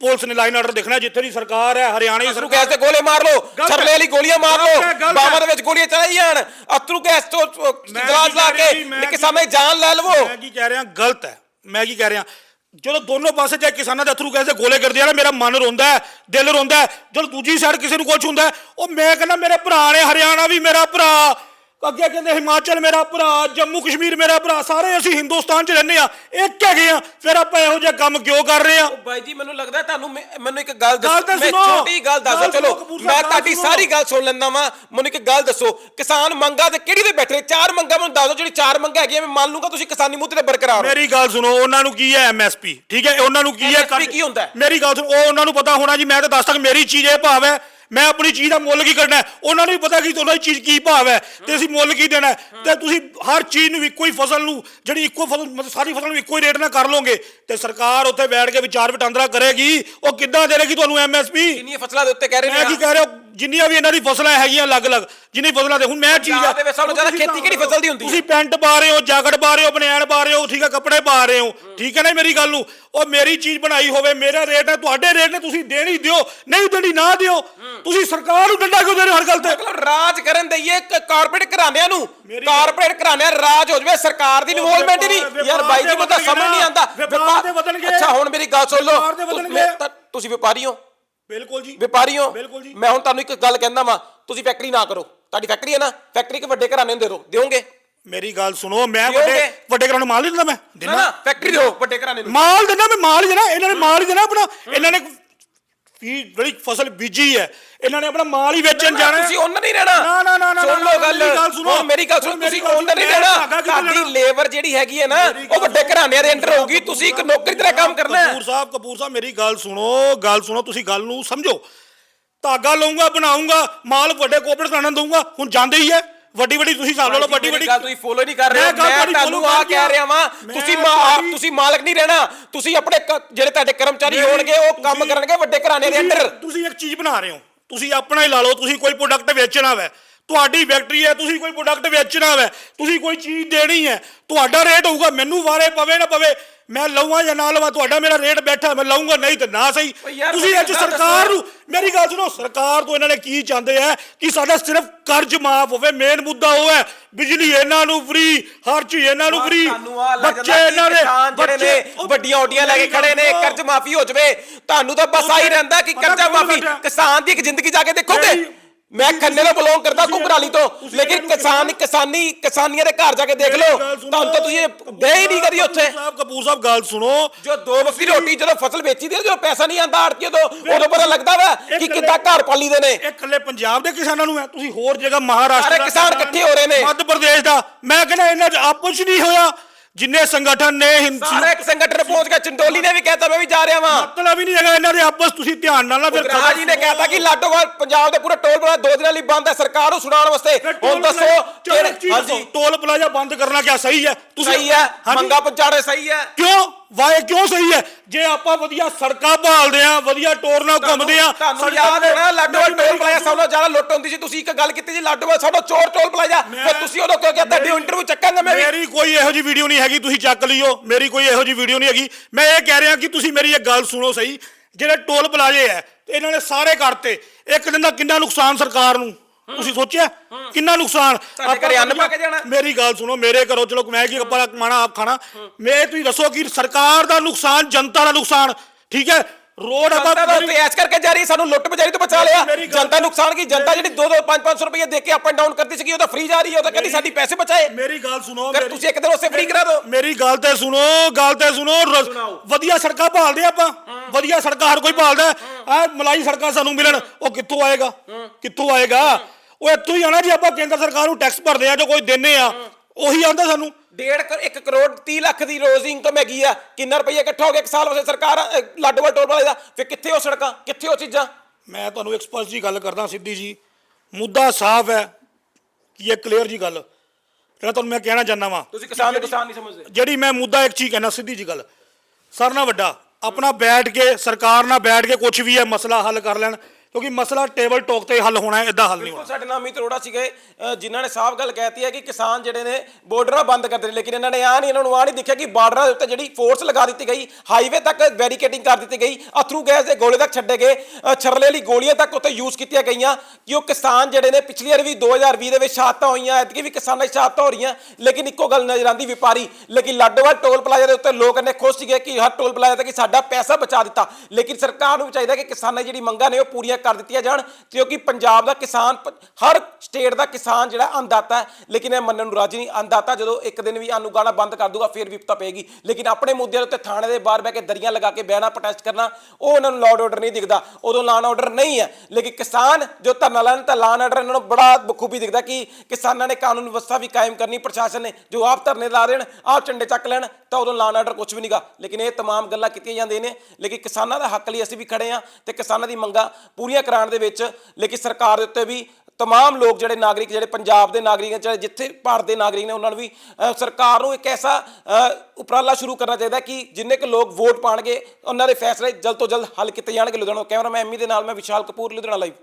ਪੁਲਿਸ ਨੇ ਲਾਈਨ ਆਰਡਰ ਦੇਖਣਾ ਜਿੱਥੇ ਦੀ ਸਰਕਾਰ ਹੈ ਹਰਿਆਣਾ ਦੀ ਅਥਰੂ ਗੈਸ ਤੇ ਗੋਲੇ ਮਾਰ ਲਓ ਛਰਲੇ। ਵਾਲੀ ਗੋਲੀਆਂ ਮਾਰ ਲਓ। ਬਾਵਾਂ ਦੇ ਵਿੱਚ ਗੋਲੀਆਂ ਚਲਾਈ ਜਾਣ ਅਥਰੂ ਗੈਸ ਤੋਂ ਕੀ ਲਾ ਕੇ ਜੀ, ਮੈਂ ਤੇ ਕੀ- ਕਿਸਾਨਾਂ ਦੀ ਜਾਨ ਲੈ ਲਵੋ ਮੈਂ ਕੀ ਕਹਿ ਰਿਹਾ ਗਲਤ ਹੈ ਮੈਂ ਕੀ ਕਹਿ ਰਿਹਾ ਜਦੋਂ ਦੋਨੋਂ ਪਾਸੇ ਜੇ ਕਿਸਾਨਾਂ ਦੇ ਅਥਰੂ ਗੈਸ ਦੇ ਗੋਲੇ ਕਰਦੇ ਆ ਨਾ ਮੇਰਾ ਮਨ ਰੋਂਦਾ ਹੈ ਦਿਲ ਰੋਂਦਾ ਹੈ ਜਦੋਂ ਦੂਜੀ ਸਾਈਡ ਕਿਸੇ ਨੂੰ ਕੁਝ ਹੁੰਦਾ ਉਹ ਮੈਂ ਕਹਿੰਦਾ ਮੇਰੇ ਭਰਾ ਨੇ ਹਰਿਆਣਾ ਵੀ ਮੇਰਾ ਭਰਾ ਅੱਗੇ ਕਹਿੰਦੇ ਹਿਮਾਚਲ ਮੇਰਾ ਭਰਾ ਜੰਮੂ ਕਸ਼ਮੀਰ ਮੇਰਾ ਭਰਾ ਸਾਰੇ ਅਸੀਂ ਹਿੰਦੁਸਤਾਨ 'ਚ ਰਹਿੰਦੇ ਆ ਇੱਕ ਹੈਗੇ ਆ ਫਿਰ ਆਪਾਂ ਇਹੋ ਜਿਹਾ ਕੰਮ ਕਿਉਂ ਕਰ ਰਹੇ ਆ ਬਾਈ ਜੀ ਮੈਨੂੰ ਲੱਗਦਾ ਤੁਹਾਨੂੰ ਮੈਂ- ਮੈਨੂੰ ਇੱਕ ਗੱਲ ਗੱਲ ਤਾਂ ਦੱਸੋ ਮੈਂ ਸੁਣੋ। ਛੋਟੀ ਗੱਲ ਗੱਲ ਚਲੋ ਸੁਣੋ ਕਪੂਰ ਸਾਹਿਬ, ਮੈਂ ਗੱਲ ਤੁਹਾਡੀ ਸੁਣੋ। ਸਾਰੀ ਗੱਲ ਸੁਣ ਲੈਂਦਾ ਵਾਂ। ਮੈਨੂੰ ਇੱਕ ਗੱਲ ਦੱਸੋ ਕਿਸਾਨ ਮੰਗਾ ਤੇ ਕਿਹੜੀ ਤੇ ਬੈਠੇ? ਚਾਰ ਮੰਗਾ ਮੈਨੂੰ ਦੱਸ ਦਿਓ ਜਿਹੜੀ ਚਾਰ ਮੰਗਾ ਹੈਗੀਆਂ ਮੈਂ ਮੰਨ ਲੂੰਗਾ ਤੁਸੀਂ ਕਿਸਾਨੀ ਮੁੱਦੇ ਤੇ ਬਰਕਰਾਰ ਹੋ ਮੇਰੀ ਗੱਲ ਸੁਣੋ ਉਹਨਾਂ ਨੂੰ ਕੀ ਹੈ ਐਮਐਸਪੀ ਠੀਕ ਹੈ ਉਹਨਾਂ ਨੂੰ ਕੀ ਹੈ MSP ਕੀ ਹੁੰਦਾ? ਹੈ? ਮੇਰੀ ਗੱਲ ਸੁਣੋ ਉਹ ਉਹਨਾਂ ਨੂੰ ਪਤਾ ਹੋਣਾ ਜੀ ਮੈਂ ਤਾਂ ਦੱਸ ਤੱਕ ਮੇਰੀ ਚੀਜ਼ ਇਹ ਭਾਵ ਹੈ ਮੈਂ ਆਪਣੀ ਚੀਜ਼ ਦਾ ਮੁੱਲ ਕੀ ਕਰਨਾ ਹੈ? ਉਹਨਾਂ ਨੂੰ ਵੀ ਪਤਾ ਕਿ ਉਹਨਾਂ ਦੀ ਚੀਜ਼ ਕੀ ਭਾਵ ਹੈ ਤੇ ਅਸੀਂ ਮੁੱਲ ਕੀ ਦੇਣਾ ਹੈ? ਤੇ ਤੁਸੀਂ ਹਰ ਚੀਜ਼ ਨੂੰ ਇੱਕੋ ਹੀ ਫਸਲ ਨੂੰ ਜਿਹੜੀ ਇੱਕੋ ਫਸਲ ਮਤਲਬ ਸਾਰੀ ਫਸਲ ਨੂੰ ਇੱਕੋ ਹੀ ਰੇਟ ਨਾਲ ਕਰ ਲੋਗੇ ਤੇ ਸਰਕਾਰ ਉੱਥੇ ਬੈਠ ਕੇ ਵਿਚਾਰ ਵਟਾਂਦਰਾ ਕਰੇਗੀ। ਉਹ ਕਿੱਦਾਂ ਦੇਣੇਗੀ ਤੁਹਾਨੂੰ ਐਮਐਸਪੀ ਕਿੰਨੀਆਂ ਫਸਲਾਂ ਦੇ ਉੱਤੇ ਕਹਿ ਰਹੇ ਮੈਂ ਕੀ ਨੇ ਕਹਿ ਰਿਹਾ? ਜਿੰਨੀਆਂ ਵੀ ਇਹਨਾਂ ਦੀ ਫਸਲਾਂ ਹੈਗੀਆਂ ਅਲੱਗ-ਅਲੱਗ ਜਿੰਨੀ ਫਸਲਾਂ ਦੇ ਹੁਣ ਮੈਂ ਚੀਜ਼ ਪੰਜਾਬ ਦੇ ਵਿੱਚ ਸਭ ਤੋਂ ਜ਼ਿਆਦਾ ਖੇਤੀ ਕਿਹੜੀ ਫਸਲ ਦੀ ਹੁੰਦੀ ਹੈ? ਤੁਸੀਂ ਪੈਂਟ ਪਾ ਰਹੇ ਹੋ ਜੈਕਟ ਪਾ ਰਹੇ ਹੋ ਬਨੈਣ ਪਾ ਰਹੇ ਹੋ ਠੀਕ ਹੈ ਕੱਪੜੇ ਪਾ ਰਹੇ ਹੋ। ਠੀਕ ਹੈ ਨਾ ਮੇਰੀ ਗੱਲ ਨੂੰ? ਉਹ ਮੇਰੀ ਚੀਜ਼ ਬਣਾਈ ਹੋਵੇ ਮੇਰਾ ਰੇਟ ਹੈ ਤੁਹਾਡੇ ਰੇਟ ਨੇ ਤੁਸੀਂ ਦੇਣੀ ਦਿਓ ਨਹੀਂ ਦੇਣੀ ਨਾ ਦਿਓ। ਤੁਸੀਂ ਸਰਕਾਰ ਨੂੰ ਡੰਡਾ ਕਿਉਂ ਦੇ ਰਹੇ ਹੋ ਹਰ ਗੱਲ ਤੇ? ਮਤਲਬ ਰਾਜ ਕਰਨ ਦਈਏ ਕਾਰਪੋਰੇਟ ਘਰਾਣਿਆਂ ਨੂੰ। ਕਾਰਪੋਰੇਟ ਘਰਾਣਿਆਂ ਰਾਜ ਹੋ ਜਾਵੇ ਸਰਕਾਰ ਦੀ ਇਨਵੋਲਵਮੈਂਟ ਹੀ ਨਹੀਂ। ਯਾਰ ਬਾਈ ਜੀ ਮੈਨੂੰ ਤਾਂ ਸਮਝ ਨਹੀਂ ਆਉਂਦਾ। ਵਪਾਰ ਦੇ ਵਧਣਗੇ। ਅੱਛਾ ਹੁਣ ਮੇਰੀ ਗੱਲ ਸੁਣ ਲਓ। ਤਾਂ- ਤੁਸੀਂ ਵਪਾਰੀ ਹੋ? ਬਿਲਕੁਲ ਜੀ। ਵਪਾਰੀ ਹੋ ਬਿਲਕੁਲ ਜੀ। ਮੈਂ ਹੁਣ ਤੁਹਾਨੂੰ ਇੱਕ ਗੱਲ ਕਹਿੰਦਾ ਵਾਂ ਤੁਸੀਂ ਫੈਕਟਰੀ ਨਾ ਕਰੋ। ਤੁਹਾਡੀ ਫੈਕਟਰੀ ਹੈ ਨਾ ਫੈਕਟਰੀ ਕਿ ਵੱਡੇ ਘਰਾਣੇ ਨੂੰ ਦੇ ਦਿਓ ਦਿਓਗੇ? ਮੇਰੀ ਗੱਲ ਸੁਣੋ ਮੈਂ? ਵੱਡੇ ਵੱਡੇ ਘਰਾਂ ਨੂੰ ਮਾਲ ਨਹੀਂ ਦਿੰਦਾ ਮੈਂ। ਦਿੰਦਾ ਫੈਕਟਰੀ ਦਿਓ ਵੱਡੇ ਘਰਾਣੇ ਨੂੰ। ਮਾਲ ਦੇਣਾ ਮੈਂ ਮਾਲ ਹੀ ਦੇਣਾ ਇਹਨਾਂ ਨੇ ਮਾਲ ਹੀ ਦੇਣਾ ਆਪਣਾ। ਇਹਨਾਂ ਨੇ ਵੀ ਜਿਹੜੀ ਫਸਲ ਬੀਜੀ ਹੈ ਇਹਨਾਂ ਨੇ ਆਪਣਾ ਮਾਲ ਹੀ ਵੇਚਣ ਜਾਣਾ। ਤੁਸੀਂ ਉਹਨਾਂ ਨਹੀਂ ਰਹਿਣਾ। ਨਾ, ਨਾ, ਨਾ, ਨਾ, ਸੁਣ ਲਓ ਗੱਲ। ਸੁਣੋ। ਮੇਰੀ ਗੱਲ ਸੁਣੋ ਤੁਸੀਂ ਉਹਨਾਂ ਨਹੀਂ ਰਹਿਣਾ। ਲੈਣਾ? ਲੇਬਰ ਜਿਹੜੀ ਹੈਗੀ ਹੈ ਨਾ ਉਹ ਵੱਡੇ ਘਰਾਣਿਆਂ ਦੇ ਅੰਡਰ ਹੋਊਗੀ। ਤੁਸੀਂ ਇੱਕ ਨੌਕਰੀ ਤਰ੍ਹਾਂ ਕੰਮ ਕਰਨਾ ਹੈ। ਕਪੂਰ ਸਾਹਿਬ ਕਪੂਰ ਸਾਹਿਬ ਮੇਰੀ ਗੱਲ ਸੁਣੋ। ਗੱਲ ਸੁਣੋ ਤੁਸੀਂ ਗੱਲ ਨੂੰ ਸਮਝੋ। ਧਾਗਾ ਲਊਂਗਾ ਬਣਾਉਂਗਾ ਮਾਲ ਵੱਡੇ ਕੋਪਰੇਟ ਘਰਾਣਿਆਂ ਨੂੰ ਦਊਂਗਾ। ਹੁਣ ਜਾਂਦੇ ਹੀ ਹੈ। ਵੱਡੀ ਵੱਡੀ ਤੁਸੀਂ ਹਿਸਾਬ ਲਾ ਲਓ ਵੱਡੀ ਵੱਡੀ ਗੱਲ ਤੁਸੀਂ ਫੋਲੋ ਨਹੀਂ ਕਰ ਰਹੇ ਮੈਂ ਤੁਹਾਨੂੰ ਆ ਕਹਿ। ਰਿਹਾ ਵਾਂ ਤੁਸੀਂ ਆਪ ਤੁਸੀਂ ਮਾਲਕ ਨਹੀਂ ਰਹਿਣਾ ਤੁਸੀਂ ਆਪਣੇ ਜਿਹੜੇ ਤੁਹਾਡੇ ਕਰਮਚਾਰੀ ਹੋਣਗੇ ਉਹ ਕੰਮ ਕਰਨਗੇ ਵੱਡੇ ਘਰਾਣੇ ਦੇ ਅੰਡਰ ਤੁਸੀਂ ਇੱਕ ਚੀਜ਼ ਬਣਾ ਰਹੇ ਹੋ ਤੁਸੀਂ ਆਪਣਾ ਹੀ ਲਾ ਲਓ ਤੁਸੀਂ ਕੋਈ ਪ੍ਰੋਡਕਟ ਵੇਚਣਾ ਹੈ ਤੁਹਾਡੀ ਫੈਕਟਰੀ ਹੈ ਤੁਸੀਂ ਕੋਈ ਪ੍ਰੋਡਕਟ ਵੇਚਣਾ ਹੈ ਤੁਸੀਂ ਕੋਈ ਚੀਜ਼ ਦੇਣੀ ਹੈ ਤੁਹਾਡਾ ਰੇਟ ਹੋਊਗਾ ਮੈਨੂੰ ਵਾਰੇ ਪਵੇ ਨਾ ਪਵੇ ਮੈਂ ਲਵਾਂ ਜਾਂ ਨਾ ਲਵਾਂ ਤੁਹਾਡਾ ਮੇਰਾ ਰੇਟ ਬੈਠਾ ਮੈਂ ਲਵਾਂਗਾ ਨਹੀਂ ਤੇ ਨਾ ਸਹੀ ਤੁਸੀਂ ਅੱਜ ਸਰਕਾਰ। ਨੂੰ ਮੇਰੀ ਗੱਲ ਸੁਣੋ ਸਰਕਾਰ ਤੋਂ ਇਹਨਾਂ ਨੇ ਕੀ ਚਾਹੁੰਦੇ ਆ ਕਿ ਸਾਡਾ ਸਿਰਫ ਕਰਜ਼ ਮਾਫ ਹੋਵੇ ਮੇਨ ਮੁੱਦਾ ਉਹ ਹੈ ਬਿਜਲੀ ਇਹਨਾਂ ਨੂੰ ਫ੍ਰੀ ਹਰ ਚੀਜ਼ ਇਹਨਾਂ ਨੂੰ ਫ੍ਰੀ ਤੁਹਾਨੂੰ ਆ ਲੱਗ ਜਾਂਦਾ ਕਿ ਕਿਸਾਨ ਜਿਹੜੇ ਨੇ ਉਹ- ਵੱਡੀਆਂ ਓਡੀਆਂ ਲੈ ਕੇ ਖੜੇ ਨੇ। ਕਰਜ਼ ਮਾਫੀ ਹੋ ਜਵੇ ਤੁਹਾਨੂੰ ਤਾਂ ਬਸ ਆਹੀ ਰਹਿੰਦਾ ਕਿ ਕਰਜ਼ਾ ਮਾਫੀ? ਕਿਸਾਨ ਦੀ ਇੱਕ ਜ਼ਿੰਦਗੀ ਜਾ ਕੇ ਦੇਖੋਗੇ ਮੈਂ ਖੰਨੇ ਤੋਂ ਬਿਲੋਂਗ ਕਰਦਾ ਘੁਗਰਾਲੀ ਤੋਂ। ਲੇਕਿਨ ਕਿਸਾਨ ਕਿਸਾਨੀ ਕਿਸਾਨੀਆਂ ਦੇ ਘਰ ਜਾ ਕੇ ਦੇਖ ਲਓ। ਤੁਹਾਨੂੰ ਤਾਂ ਤੁਸੀਂ ਗਏ ਹੀ ਨਹੀਂ ਕਦੀ ਉੱਥੇ। ਕਪੂਰ ਸਾਹਿਬ ਕਪੂਰ ਸਾਹਿਬ ਗੱਲ ਸੁਣੋ। ਜੋ ਦੋ ਵਕਤੀ ਰੋਟੀ ਜਦੋਂ ਫਸਲ ਵੇਚੀ ਦੀ ਜਦੋਂ ਪੈਸਾ ਨਹੀਂ ਆਂਦਾ ਆੜਤੀ ਤੋਂ ਉਦੋਂ ਪਤਾ ਲੱਗਦਾ ਵਾ ਕਿ ਕਿੱਦਾਂ ਘਰ ਪਾਲੀ ਦੇ ਨੇ। ਇਹ ਇਕੱਲੇ ਪੰਜਾਬ ਦੇ ਕਿਸਾਨਾਂ ਨੂੰ ਹੈ ਤੁਸੀਂ ਹੋਰ ਜਗ੍ਹਾ ਮਹਾਰਾਸ਼ਟਰ ਸਾਰੇ ਦਾ ਕਿਸਾਨ ਇਕੱਠੇ ਹੋ ਰਹੇ ਨੇ। ਮੱਧ ਪ੍ਰਦੇਸ਼ ਦਾ। ਮੈਂ ਕਹਿੰਦਾ ਇਹਨਾਂ 'ਚ ਆਪਸ ਨਹੀਂ ਹੋਇਆ। ਜਿੰਨੇ ਸੰਗਠਨ ਨੇ ਹਿੰਦੂ ਸਾਰੇ ਇੱਕ ਸੰਗਠਨ ਪਹੁੰਚ ਗਿਆ ਚੰਡੋਲੀ ਨੇ ਵੀ ਕਹਿਤਾ ਮੈਂ ਵੀ ਜਾ ਰਿਹਾ ਵਾਂ। ਮਤਲਬ ਹੀ ਨਹੀਂ ਹੈਗਾ ਇਹਨਾਂ ਦੇ ਆਪਸ ਤੁਸੀਂ ਧਿਆਨ ਨਾਲ ਨਾ ਫਿਰ ਗੁਰਰਾਜ ਜੀ ਨੇ ਕਹਿਤਾ ਕਿ ਲਾਡੋਵਾਲ ਪੰਜਾਬ ਦੇ ਪੂਰੇ ਟੋਲ ਪਲਾਜ਼ਾ ਦੋ ਦਿਨਾਂ ਲਈ ਬੰਦ ਹੈ ਸਰਕਾਰ ਨੂੰ ਸੁਣਾਉਣ ਵਾਸਤੇ। ਹੁਣ ਦੱਸੋ ਹਾਂਜੀ। ਟੋਲ ਪਲਾਜ਼ਾ ਬੰਦ ਕਰਨਾ ਕਿਆ ਸਹੀ ਹੈ? ਸਹੀ ਹੈ। ਮੰਗਾ ਪਹੁੰਚਾੜੇ ਸਹੀ ਹੈ। ਕਿਉਂ? ਵਾਏ ਕਿਉਂ ਸਹੀ ਹੈ? ਜੇ ਆਪਾਂ ਵਧੀਆ ਸੜਕਾਂ ਭਾਲਦੇ ਆ ਵਧੀਆ ਟੋਰ ਨਾਲ ਘੁੰਮਦੇ ਆ ਤੁਹਾਨੂੰ ਯਾਦ ਤੇ- ਹੋਣਾ ਲਾਡੋਵਾਲ ਮੇਰੀ ਟੋਲ ਪਲਾਜ਼ਾ ਸਭ ਤੋਂ ਜ਼ਿਆਦਾ ਲੁੱਟ ਹੁੰਦੀ ਸੀ ਤੁਸੀਂ ਇੱਕ ਗੱਲ ਕੀਤੀ ਸੀ ਲਾਡੋਵਾਲ ਸਭ ਤੋਂ ਚੋਰ ਟੋਲ ਪਲਾਜ਼ਾ ਫਿਰ ਤੁਸੀਂ ਉਦੋਂ ਕਿਉਂ ਕਿਹਾ ਤੁਹਾਡੀ ਇੰਟਰਵਿਊ ਚੱਕਾਂਗਾ ਮੈਂ ਮੇਰੀ ਕੋਈ ਇਹੋ ਜੀ ਵੀਡੀਓ ਨਹੀਂ ਹੈਗੀ ਤੁਸੀਂ ਚੱਕ ਲਿਓ ਮੇਰੀ ਕੋਈ ਇਹੋ ਜੀ ਵੀਡੀਓ ਨਹੀਂ ਹੈਗੀ। ਮੈਂ ਇਹ ਕਹਿ ਰਿਹਾ ਕਿ ਤੁਸੀਂ ਮੇਰੀ ਇੱਕ ਗੱਲ ਸੁਣੋ ਸਹੀ ਜਿਹੜੇ ਟੋਲ ਪਲਾਜ਼ੇ ਐ ਇਹਨਾਂ ਨੇ ਸਾਰੇ ਕਰਤੇ ਇੱਕ ਦਿਨ ਦਾ ਕਿੰਨਾ ਨੁਕਸਾਨ ਸਰਕਾਰ ਨੂੰ? ਤੁਸੀਂ ਸੋਚਿਆ? ਕਿੰਨਾ ਨੁਕਸਾਨ? ਸਾਡੇ ਘਰੇ ਅੰਨ ਪਾ ਕੇ ਜਾਣਾ? ਮੇਰੀ ਗੱਲ ਸੁਣੋ ਮੇਰੇ ਘਰੋਂ ਚਲੋ ਮੈਂ ਕੀ ਆਪਾਂ ਕਮਾਣਾ ਆਪ ਖਾਣਾ। ਮੈਂ ਤੁਸੀਂ ਦੱਸੋ ਕਿ ਸਰਕਾਰ ਦਾ ਨੁਕਸਾਨ ਜਨਤਾ ਦਾ ਨੁਕਸਾਨ ਠੀਕ ਹੈ? ਰੋਡ ਜਨਤਾ ਆਪਾਂ ਉੱਤੇ ਐਸ਼ ਕਰਕੇ ਜਾ ਰਹੀ ਸਾਨੂੰ ਲੁੱਟ ਬਜਾਰੀ ਤੋਂ ਬਚਾ ਲਿਆ। ਮੇਰੀ ਗੱਲ- ਜਨਤਾ ਨੁਕਸਾਨ ਕੀ? ਜਨਤਾ ਜਿਹੜੀ 2-2 5-500 ਰੁਪਏ ਦੇ ਕੇ ਅਪ ਐਂਡ ਡਾਊਨ ਕਰਦੀ ਸੀਗੀ ਉਹ ਤਾਂ ਫ੍ਰੀ ਜਾ ਰਹੀ ਹੈ ਉਹ ਤਾਂ ਕਹਿੰਦੀ ਸਾਡੀ ਪੈਸੇ ਬਚਾਏ। ਮੇਰੀ ਗੱਲ ਸੁਣੋ ਫਿਰ ਮੇਰੀ- ਤੁਸੀਂ ਇੱਕ ਦਿਨ ਉਸੇ ਫ੍ਰੀ ਕਰਾ ਦਿਓ। ਮੇਰੀ ਗੱਲ ਤੇ ਸੁਣੋ ਗੱਲ ਤੇ ਸੁਣੋ। ਵਧੀਆ ਸੜਕਾਂ ਭਾਲਦੇ ਆਪਾਂ। ਵਧੀਆ ਸੜਕਾਂ ਹਰ ਕੋਈ ਭਾਲਦਾ। ਆ ਮਲਾਈ ਸੜਕਾਂ ਸਾਨੂੰ ਮਿਲਣ ਉਹ ਕਿੱਥੋਂ ਆਏਗਾ? ਕਿੱਥੋਂ ਆਏਗਾ? ਉਹ ਇੱਥੋਂ ਹੀ ਆਣਾ ਜੀ ਆਪਾਂ ਕੇਂਦਰ ਸਰਕਾਰ ਨੂੰ ਟੈਕਸ ਭਰਦੇ ਆ ਜੋ ਕੋਈ ਦਿੰਨੇ ਆ। ਉਹੀ ਆਂਦਾ ਸਾਨੂੰ। ਡੇਢ ਕਰ 1 ਕਰੋੜ 30 ਲੱਖ ਦੀ ਰੋਜ਼ ਇਨਕਮ ਹੈਗੀ ਆ। ਕਿੰਨਾ ਰੁਪਏ ਇਕੱਠਾ ਹੋ ਗਿਆ ਇੱਕ ਸਾਲ ਵਾਸਤੇ ਸਰਕਾਰ ਅਹ, ਲਾਡੋਵਾਲ ਟੋਲ ਵਾਲੇ ਦਾ? ਫਿਰ ਕਿੱਥੇ ਉਹ ਸੜਕਾਂ? ਕਿੱਥੇ ਉਹ ਚੀਜ਼ਾਂ? ਮੈਂ ਤੁਹਾਨੂੰ ਇੱਕ ਸਪਸ਼ਟ ਜੀ ਗੱਲ ਕਰਦਾ ਸਿੱਧੀ ਜੀ। ਮੁੱਦਾ ਸਾਫ਼ ਹੈ ਕਿ ਇਹ ਕਲੀਅਰ ਜੀ ਗੱਲ। ਜਿਹੜਾ ਤੁਹਾਨੂੰ ਮੈਂ ਕਹਿਣਾ ਚਾਹੁੰਦਾ ਵਾਂ ਤੁਸੀਂ ਕਿਸਾਨ ਨੂੰ ਕਿਸਾਨ ਨਹੀਂ ਸਮਝਦੇ। ਜਿਹੜੀ ਮੈਂ ਮੁੱਦਾ ਇੱਕ ਚੀਜ਼ ਕਹਿਣਾ ਸਿੱਧੀ ਜੀ ਗੱਲ। ਸਰ ਨਾ ਵੱਡਾ ਆਪਣਾ ਬੈਠ ਕੇ ਸਰਕਾਰ ਨਾਲ ਬੈਠ ਕੇ ਕੁਝ ਵੀ ਹੈ ਮਸਲਾ ਹੱਲ ਕਰ ਲੈਣ। ਕਿਉਂਕਿ ਮਸਲਾ ਟੇਬਲ ਟੋਕ ਤੇ ਹੱਲ ਹੋਣਾ ਹੈ ਇਦਾਂ ਹੱਲ ਨਹੀਂ ਬਿਲਕੁਲ ਹੋਣਾ ਸਾਡੇ ਨਾਲ ਅਮਿਤ ਅਰੋੜਾ ਸੀਗੇ ਅਹ ਜਿਨ੍ਹਾਂ ਨੇ ਸਾਫ਼ ਗੱਲ ਕਹਿਤੀ ਹੈ ਕਿ ਕਿਸਾਨ ਜਿਹੜੇ ਨੇ ਬਾਰਡਰਾਂ ਬੰਦ ਕਰਦੇ ਨੇ, ਲੇਕਿਨ ਇਹਨਾਂ ਨੇ ਆ ਨਹੀਂ, ਇਹਨਾਂ ਨੂੰ ਆ ਨਹੀਂ ਦੇਖਿਆ ਕਿ ਬਾਰਡਰਾਂ ਦੇ ਉੱਤੇ ਜਿਹੜੀ ਫੋਰਸ ਲਗਾ ਦਿੱਤੀ ਗਈ ਹਾਈਵੇ ਤੱਕ ਬੈਰੀਕੇਡਿੰਗ ਕਰ ਦਿੱਤੀ ਗਈ, ਅਥਰੂ ਗੈਸ ਦੇ ਗੋਲੇ ਤੱਕ ਛੱਡੇ ਗਏ ਅਹ ਛਰਲੇ ਵਾਲੀ ਗੋਲੀਆਂ ਤੱਕ ਉੱਥੇ ਯੂਜ਼ ਕੀਤੀਆਂ ਗਈਆਂ, ਕਿ ਉਹ ਕਿਸਾਨ ਜਿਹੜੇ ਨੇ, ਪਿਛਲੀ ਵਾਰ ਵੀ 2020 ਦੇ ਵਿੱਚ ਸ਼ਹਾਦਤਾਂ ਹੋਈਆਂ, ਐਤਕੀ ਵੀ ਕਿਸਾਨਾਂ ਦੀ ਸ਼ਹਾਦਤਾਂ ਹੋ ਰਹੀਆਂ, ਲੇਕਿਨ ਇੱਕੋ ਗੱਲ ਨਜ਼ਰ ਆਉਂਦੀ ਵਪਾਰੀ, ਲੇਕਿਨ ਲਾਡੋਵਾਲ ਟੋਲ ਪਲਾਜ਼ਾ ਦੇ ਉੱਤੇ ਲੋਕ ਇੰਨੇ ਖੁਸ਼ ਸੀਗੇ ਕਿ ਹਰ ਟੋਲ ਪਲਾਜ਼ਾ ਤੇ ਕਿ ਸਾਡਾ ਪੈਸਾ ਬਚਾ ਦਿੱਤਾ, ਲੇਕਿਨ ਸਰਕਾਰ ਨੂੰ ਵੀ ਚਾਹੀਦਾ ਕਿ ਕਿਸਾਨਾਂ ਦੀ ਜਿਹੜੀ ਮੰਗਾਂ ਨੇ ਉਹ ਪੂਰੀਆਂ ਕਰ ਦਿੱਤੀਆਂ ਜਾਣ ਕਿਉਂਕਿ ਪੰਜਾਬ ਦਾ ਕਿਸਾਨ ਪ- ਹਰ ਸਟੇਟ ਦਾ ਕਿਸਾਨ ਜਿਹੜਾ ਅੰਨਦਾਤਾ ਹੈ ਲੇਕਿਨ ਇਹ ਮੰਨਣ ਨੂੰ ਰਾਜੀ ਨਹੀਂ ਅੰਨਦਾਤਾ ਜਦੋਂ ਇੱਕ ਦਿਨ ਵੀ ਅੰਨ ਉਗਾਉਣਾ ਬੰਦ ਕਰ ਦੂਗਾ ਫਿਰ ਵਿਪਤਾ ਪਏਗੀ ਲੇਕਿਨ ਆਪਣੇ ਮੁੱਦਿਆਂ ਦੇ ਉੱਤੇ ਥਾਣੇ ਦੇ ਬਾਹਰ ਬਹਿ ਕੇ ਦਰੀਆਂ ਲਗਾ ਕੇ ਬਹਿਣਾ ਪ੍ਰੋਟੈਸਟ ਕਰਨਾ ਉਹ ਉਹਨਾਂ ਨੂੰ ਲਾਅ ਆਰਡਰ ਨਹੀਂ ਦਿਖਦਾ ਉਦੋਂ ਲਾਅ ਆਰਡਰ ਨਹੀਂ ਹੈ ਲੇਕਿਨ ਕਿਸਾਨ ਜੋ ਧਰਨਾ ਲਾਣ ਤਾਂ ਲਾਅ ਆਰਡਰ ਇਹਨਾਂ ਨੂੰ ਬੜਾ ਬਖੂਬੀ ਦਿਖਦਾ ਕਿ ਕਿਸਾਨਾਂ ਨੇ ਕਾਨੂੰਨ ਵਿਵਸਥਾ ਵੀ ਕਾਇਮ ਕਰਨੀ ਪ੍ਰਸ਼ਾਸਨ ਨੇ ਜੋ ਆਪ ਧਰਨੇ ਲਾ ਦੇਣ ਆਪ ਝੰਡੇ ਚੱਕ ਲੈਣ ਤਾਂ ਉਦੋਂ ਲਾਅ ਆਰਡਰ ਕੁਝ ਵੀ ਨਹੀਂਗਾ ਲੇਕਿਨ ਇਹ तमाम ਗੱਲਾਂ ਕੀਤੀਆਂ ਜਾਂਦੀਆਂ ਨੇ ਲੇਕਿਨ ਕਿਸਾਨਾਂ ਦਾ ਹੱਕ ਲਈ ਅਸੀਂ ਵੀ ਖੜੇ ਆ ਤੇ ਕਿਸਾਨਾਂ ਦੀ ਮੰਗਾਂ ਪੂਰੀਆਂ ਕਰਾਉਣ ਦੇ ਵਿੱਚ ਲੇਕਿਨ ਸਰਕਾਰ ਦੇ ਉੱਤੇ ਵੀ तमाम ਲੋਕ ਜਿਹੜੇ ਨਾਗਰਿਕ ਜਿਹੜੇ ਪੰਜਾਬ ਦੇ ਨਾਗਰਿਕ ਨੇ ਚਾਹੇ ਜਿੱਥੇ ਭਾਰਤ ਦੇ ਨਾਗਰਿਕ ਨੇ ਉਹਨਾਂ ਨੂੰ ਵੀ ਅਹ, ਸਰਕਾਰ ਨੂੰ ਇੱਕ ਐਸਾ ਅਹ, ਉਪਰਾਲਾ ਸ਼ੁਰੂ ਕਰਨਾ ਚਾਹੀਦਾ ਕਿ ਜਿੰਨੇ ਕੁ ਲੋਕ ਵੋਟ ਪਾਣਗੇ ਉਹਨਾਂ ਦੇ ਫੈਸਲੇ ਜਲਦ ਤੋਂ ਜਲਦ ਹੱਲ ਕੀਤੇ ਜਾਣਗੇ ਲੁਧਿਆਣਾ ਕੈਮਰਾਮੈਨ ਐਮੀ ਦੇ ਨਾਲ ਮੈਂ ਵਿਸ਼ਾਲ ਕਪੂਰ ਲੁਧਿਆਣਾ ਲਾਈਵ